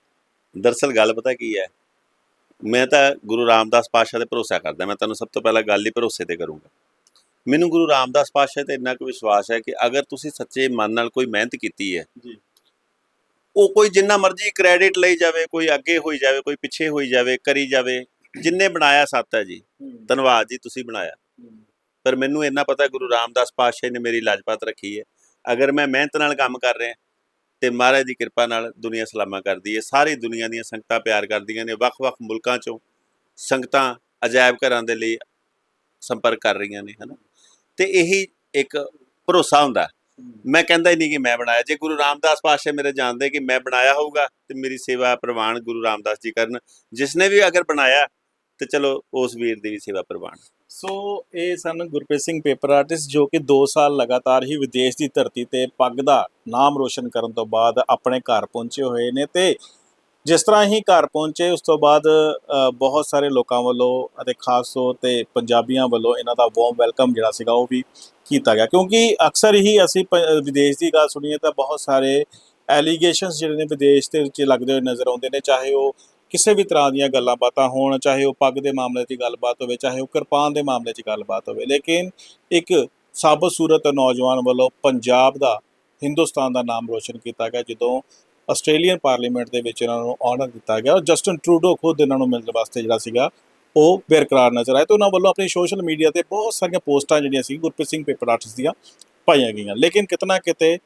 ਦਰਸਲ ਗੱਲ ਪਤਾ ਕੀ ਹੈ? ਮੈਂ ਤਾਂ ਗੁਰੂ ਰਾਮਦਾਸ ਪਾਤਸ਼ਾਹ ਤੇ ਭਰੋਸਾ ਕਰਦਾ ਮੈਂ ਤੁਹਾਨੂੰ ਸਭ ਤੋਂ ਪਹਿਲਾਂ ਗੱਲ ਹੀ ਭਰੋਸੇ ਤੇ ਕਰੂੰਗਾ। ਮੈਨੂੰ ਗੁਰੂ ਰਾਮਦਾਸ ਪਾਤਸ਼ਾਹ ਤੇ ਇੰਨਾ ਕੁ ਵਿਸ਼ਵਾਸ ਹੈ ਕਿ ਅਗਰ ਤੁਸੀਂ ਸੱਚੇ ਮਨ ਨਾਲ ਕੋਈ ਮਿਹਨਤ ਕੀਤੀ ਹੈ ਜੀ। ਉਹ ਕੋਈ ਜਿੰਨਾ ਮਰਜ਼ੀ ਕ੍ਰੈਡਿਟ ਲਈ ਜਾਵੇ ਕੋਈ ਅੱਗੇ ਹੋਈ ਜਾਵੇ ਕੋਈ ਪਿੱਛੇ ਹੋਈ ਜਾਵੇ ਕਰੀ ਜਾਵੇ ਜਿੰਨੇ ਬਣਾਇਆ ਸੱਤ ਹੈ ਜੀ। ਧੰਨਵਾਦ ਜੀ ਤੁਸੀਂ ਬਣਾਇਆ। ਪਰ ਮੈਨੂੰ ਇੰਨਾ ਪਤਾ ਗੁਰੂ ਰਾਮਦਾਸ ਪਾਤਸ਼ਾਹ ਨੇ ਮੇਰੀ ਲਾਜਪਾਤ ਰੱਖੀ ਹੈ। ਅਗਰ ਮੈਂ ਮਿਹਨਤ ਨਾਲ ਕੰਮ ਕਰ ਰਿਹਾ ਤੇ ਮਹਾਰਾਜ ਦੀ ਕਿਰਪਾ ਨਾਲ ਦੁਨੀਆ ਸਲਾਮਾ ਕਰਦੀ ਹੈ। ਸਾਰੀ ਦੁਨੀਆ ਦੀਆਂ ਸੰਗਤਾਂ ਪਿਆਰ ਕਰਦੀਆਂ ਨੇ। ਵੱਖ-ਵੱਖ ਮੁਲਕਾਂ ਚੋਂ ਸੰਗਤਾਂ ਅਜਾਇਬ ਘਰਾਂ ਦੇ ਲਈ ਸੰਪਰਕ ਕਰ ਰਹੀਆਂ ਨੇ, ਹਨਾ? ਤੇ ਇਹੀ ਇੱਕ ਭਰੋਸਾ ਹੁੰਦਾ। ਮੈਂ ਕਹਿੰਦਾ ਹੀ ਨਹੀਂ ਕਿ ਮੈਂ ਬਣਾਇਆ। ਜੇ ਗੁਰੂ ਰਾਮਦਾਸ ਪਾਤਸ਼ਾਹ ਮੇਰੇ ਜਾਣਦੇ ਕਿ ਮੈਂ ਬਣਾਇਆ ਹੋਊਗਾ ਤੇ ਮੇਰੀ ਸੇਵਾ ਪ੍ਰਵਾਨ ਗੁਰੂ ਰਾਮਦਾਸ ਜੀ ਕਰਨ। ਜਿਸਨੇ ਵੀ ਅਗਰ ਬਣਾਇਆ ਤੇ ਚਲੋ ਉਸ ਵੀਰ ਦੀ ਵੀ ਸੇਵਾ ਪ੍ਰਵਾਨ। ਸੋ ਇਹ ਸਨ ਗੁਰਪ੍ਰੀਤ ਸਿੰਘ ਪੇਪਰ ਆਰਟਿਸਟ ਜੋ ਕਿ 2 ਸਾਲ ਲਗਾਤਾਰ ਹੀ ਵਿਦੇਸ਼ ਦੀ ਧਰਤੀ ਤੇ ਪੱਗ ਦਾ ਨਾਮ ਰੋਸ਼ਨ ਕਰਨ ਤੋਂ ਬਾਅਦ ਆਪਣੇ ਘਰ ਪਹੁੰਚੇ ਹੋਏ ਨੇ ਤੇ ਜਿਸ ਤਰ੍ਹਾਂ ਹੀ ਘਰ ਪਹੁੰਚੇ, ਉਸ ਤੋਂ ਬਾਅਦ ਬਹੁਤ ਸਾਰੇ ਲੋਕਾਂ ਵੱਲੋਂ ਅਤੇ ਖਾਸ ਤੌਰ ਤੇ ਪੰਜਾਬੀਆਂ ਵੱਲੋਂ ਇਹਨਾਂ ਦਾ ਵਾਰਮ ਵੈਲਕਮ ਜਿਹੜਾ ਸੀਗਾ ਉਹ ਵੀ ਕੀਤਾ ਗਿਆ। ਕਿਉਂਕਿ ਅਕਸਰ ਹੀ ਅਸੀਂ ਪ- ਵਿਦੇਸ਼ ਦੀ ਗੱਲ ਸੁਣੀਏ ਤਾਂ ਬਹੁਤ ਸਾਰੇ ਐਲੀਗੇਸ਼ਨਸ ਜਿਹੜੇ ਨੇ ਵਿਦੇਸ਼ ਦੇ ਵਿੱਚ ਲੱਗਦੇ ਹੋਏ ਨਜ਼ਰ ਆਉਂਦੇ ਨੇ, ਚਾਹੇ ਉਹ ਕਿਸੇ ਵੀ ਤਰ੍ਹਾਂ ਦੀਆਂ ਗੱਲਾਂ ਬਾਤਾਂ ਹੋਣ, ਚਾਹੇ ਉਹ ਪੱਗ ਦੇ ਮਾਮਲੇ 'ਚ ਗੱਲਬਾਤ ਹੋਵੇ, ਚਾਹੇ ਉਹ ਕਿਰਪਾਨ ਦੇ ਮਾਮਲੇ 'ਚ ਗੱਲਬਾਤ ਹੋਵੇ। ਲੇਕਿਨ ਇੱਕ ਸਾਬਤ ਸੂਰਤ ਨੌਜਵਾਨ ਵੱਲੋਂ ਪੰਜਾਬ ਦਾ, ਹਿੰਦੁਸਤਾਨ ਦਾ ਨਾਮ ਰੋਸ਼ਨ ਕੀਤਾ ਗਿਆ, ਜਦੋਂ ਆਸਟ੍ਰੇਲੀਅਨ ਪਾਰਲੀਮੈਂਟ ਦੇ ਵਿੱਚ ਇਹਨਾਂ ਨੂੰ ਆਨਰ ਦਿੱਤਾ ਗਿਆ। ਔਰ ਜਸਟਨ ਟਰੂਡੋ ਖੁਦ ਇਹਨਾਂ ਨੂੰ ਮਿਲਣ ਵਾਸਤੇ ਜਿਹੜਾ ਸੀਗਾ, ਉਹ ਬੇਰਕਰਾਰ ਨਜ਼ਰ ਆਏ ਤੇ ਉਹਨਾਂ ਵੱਲੋਂ ਆਪਣੀ ਸੋਸ਼ਲ ਮੀਡੀਆ ਤੇ ਬਹੁਤ ਸਾਰੀਆਂ ਪੋਸਟਾਂ ਜਿਹੜੀਆਂ ਸੀ, ਗੁਰਪ੍ਰੀਤ ਸਿੰਘ ਪੇਪਰ ਆਰਟਿਸਟ ਦੀਆਂ ਪਾਈਆਂ ਗਈਆਂ। ਲੇਕਿਨ ਕਿਤਨਾ ਕਿਤੇ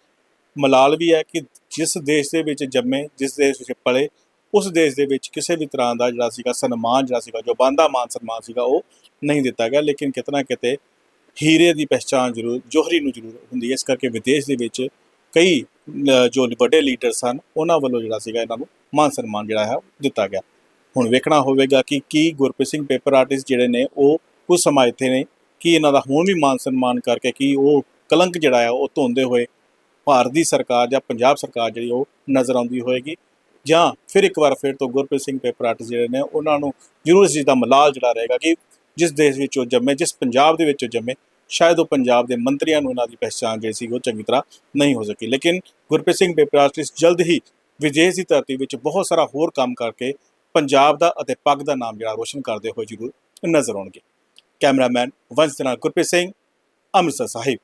ਮਲਾਲ ਵੀ ਹੈ ਕਿ ਜਿਸ ਦੇਸ਼ ਦੇ ਵਿੱਚ ਜੰਮੇ, ਜਿਸ ਦੇਸ਼ ਵਿੱਚ ਪਲੇ ਉਸ ਦੇਸ਼ ਦੇ ਵਿੱਚ ਕਿਸੇ ਵੀ ਤਰ੍ਹਾਂ ਦਾ ਜਿਹੜਾ ਸੀਗਾ ਸਨਮਾਨ, ਜਿਹੜਾ ਸੀਗਾ ਜੋ ਬੰਦਾ ਮਾਨ ਸਨਮਾਨ ਸੀਗਾ, ਉਹ ਨਹੀਂ ਦਿੱਤਾ ਗਿਆ। ਲੇਕਿਨ ਕਿਤਨਾ ਕਿਤੇ ਹੀਰੇ ਦੀ ਪਛਾਣ ਜ਼ਰੂਰ, ਜੋਹਰੀ ਨੂੰ ਜ਼ਰੂਰ ਹੁੰਦੀ ਹੈ। ਇਸ ਕਰਕੇ ਵਿਦੇਸ਼ ਦੇ ਵਿੱਚ ਕਈ ਜੋ ਵੱਡੇ ਲੀਡਰ ਸਨ, ਉਹਨਾਂ ਵੱਲੋਂ ਜਿਹੜਾ ਸੀਗਾ ਇਹਨਾਂ ਨੂੰ ਮਾਨ ਸਨਮਾਨ ਜਿਹੜਾ ਹੈ ਦਿੱਤਾ ਗਿਆ। ਹੁਣ ਵੇਖਣਾ ਹੋਵੇਗਾ ਕਿ ਕੀ ਗੁਰਪ੍ਰੀਤ ਸਿੰਘ ਪੇਪਰ ਆਰਟਿਸਟ ਜਿਹੜੇ ਨੇ, ਉਹ ਕੁਝ ਸਮਾਂ ਇੱਥੇ ਨੇ, ਕੀ ਇਹਨਾਂ ਦਾ ਹੁਣ ਵੀ ਮਾਨ ਸਨਮਾਨ ਕਰਕੇ ਕੀ ਉਹ ਕਲੰਕ ਜਿਹੜਾ ਹੈ, ਉਹ ਧੋਂਦੇ ਹੋਏ ਭਾਰਤ ਦੀ ਸਰਕਾਰ ਜਾਂ ਪੰਜਾਬ ਸਰਕਾਰ ਜਿਹੜੀ, ਉਹ ਨਜ਼ਰ ਆਉਂਦੀ ਹੋਏਗੀ। ਜਾਂ ਫਿਰ ਇੱਕ ਵਾਰ ਫਿਰ ਤੋਂ ਗੁਰਪ੍ਰੀਤ ਸਿੰਘ ਪੇਪਰ ਆਰਟਿਸਟ ਜਿਹੜੇ ਨੇ, ਉਹਨਾਂ ਨੂੰ ਜ਼ਰੂਰ ਇਸ ਚੀਜ਼ ਦਾ ਮਲਾਲ ਜਿਹੜਾ ਰਹੇਗਾ ਕਿ ਜਿਸ ਦੇਸ਼ ਵਿੱਚ ਉਹ ਜੰਮੇ, ਜਿਸ ਪੰਜਾਬ ਦੇ ਵਿੱਚ ਉਹ ਜੰਮੇ, ਸ਼ਾਇਦ ਉਹ ਪੰਜਾਬ ਦੇ ਮੰਤਰੀਆਂ ਨੂੰ ਇਹਨਾਂ ਦੀ ਪਛਾਣ ਜਿਹੜੀ ਸੀ ਉਹ ਚੰਗੀ ਤਰ੍ਹਾਂ ਨਹੀਂ ਹੋ ਸਕੀ। ਲੇਕਿਨ ਗੁਰਪ੍ਰੀਤ ਸਿੰਘ ਪੇਪਰ ਆਰਟਿਸਟ ਜਲਦ ਹੀ ਵਿਦੇਸ਼ ਦੀ ਧਰਤੀ ਵਿੱਚ ਬਹੁਤ ਸਾਰਾ ਹੋਰ ਕੰਮ ਕਰਕੇ ਪੰਜਾਬ ਦਾ ਅਤੇ ਪੱਗ ਦਾ ਨਾਮ ਜਿਹੜਾ ਰੋਸ਼ਨ ਕਰਦੇ ਹੋਏ ਜ਼ਰੂਰ ਨਜ਼ਰ ਆਉਣਗੇ। ਕੈਮਰਾਮੈਨ ਵੰਸ਼ ਦੇ ਨਾਲ ਗੁਰਪ੍ਰੀਤ ਸਿੰਘ, ਅੰਮ੍ਰਿਤਸਰ ਸਾਹਿਬ।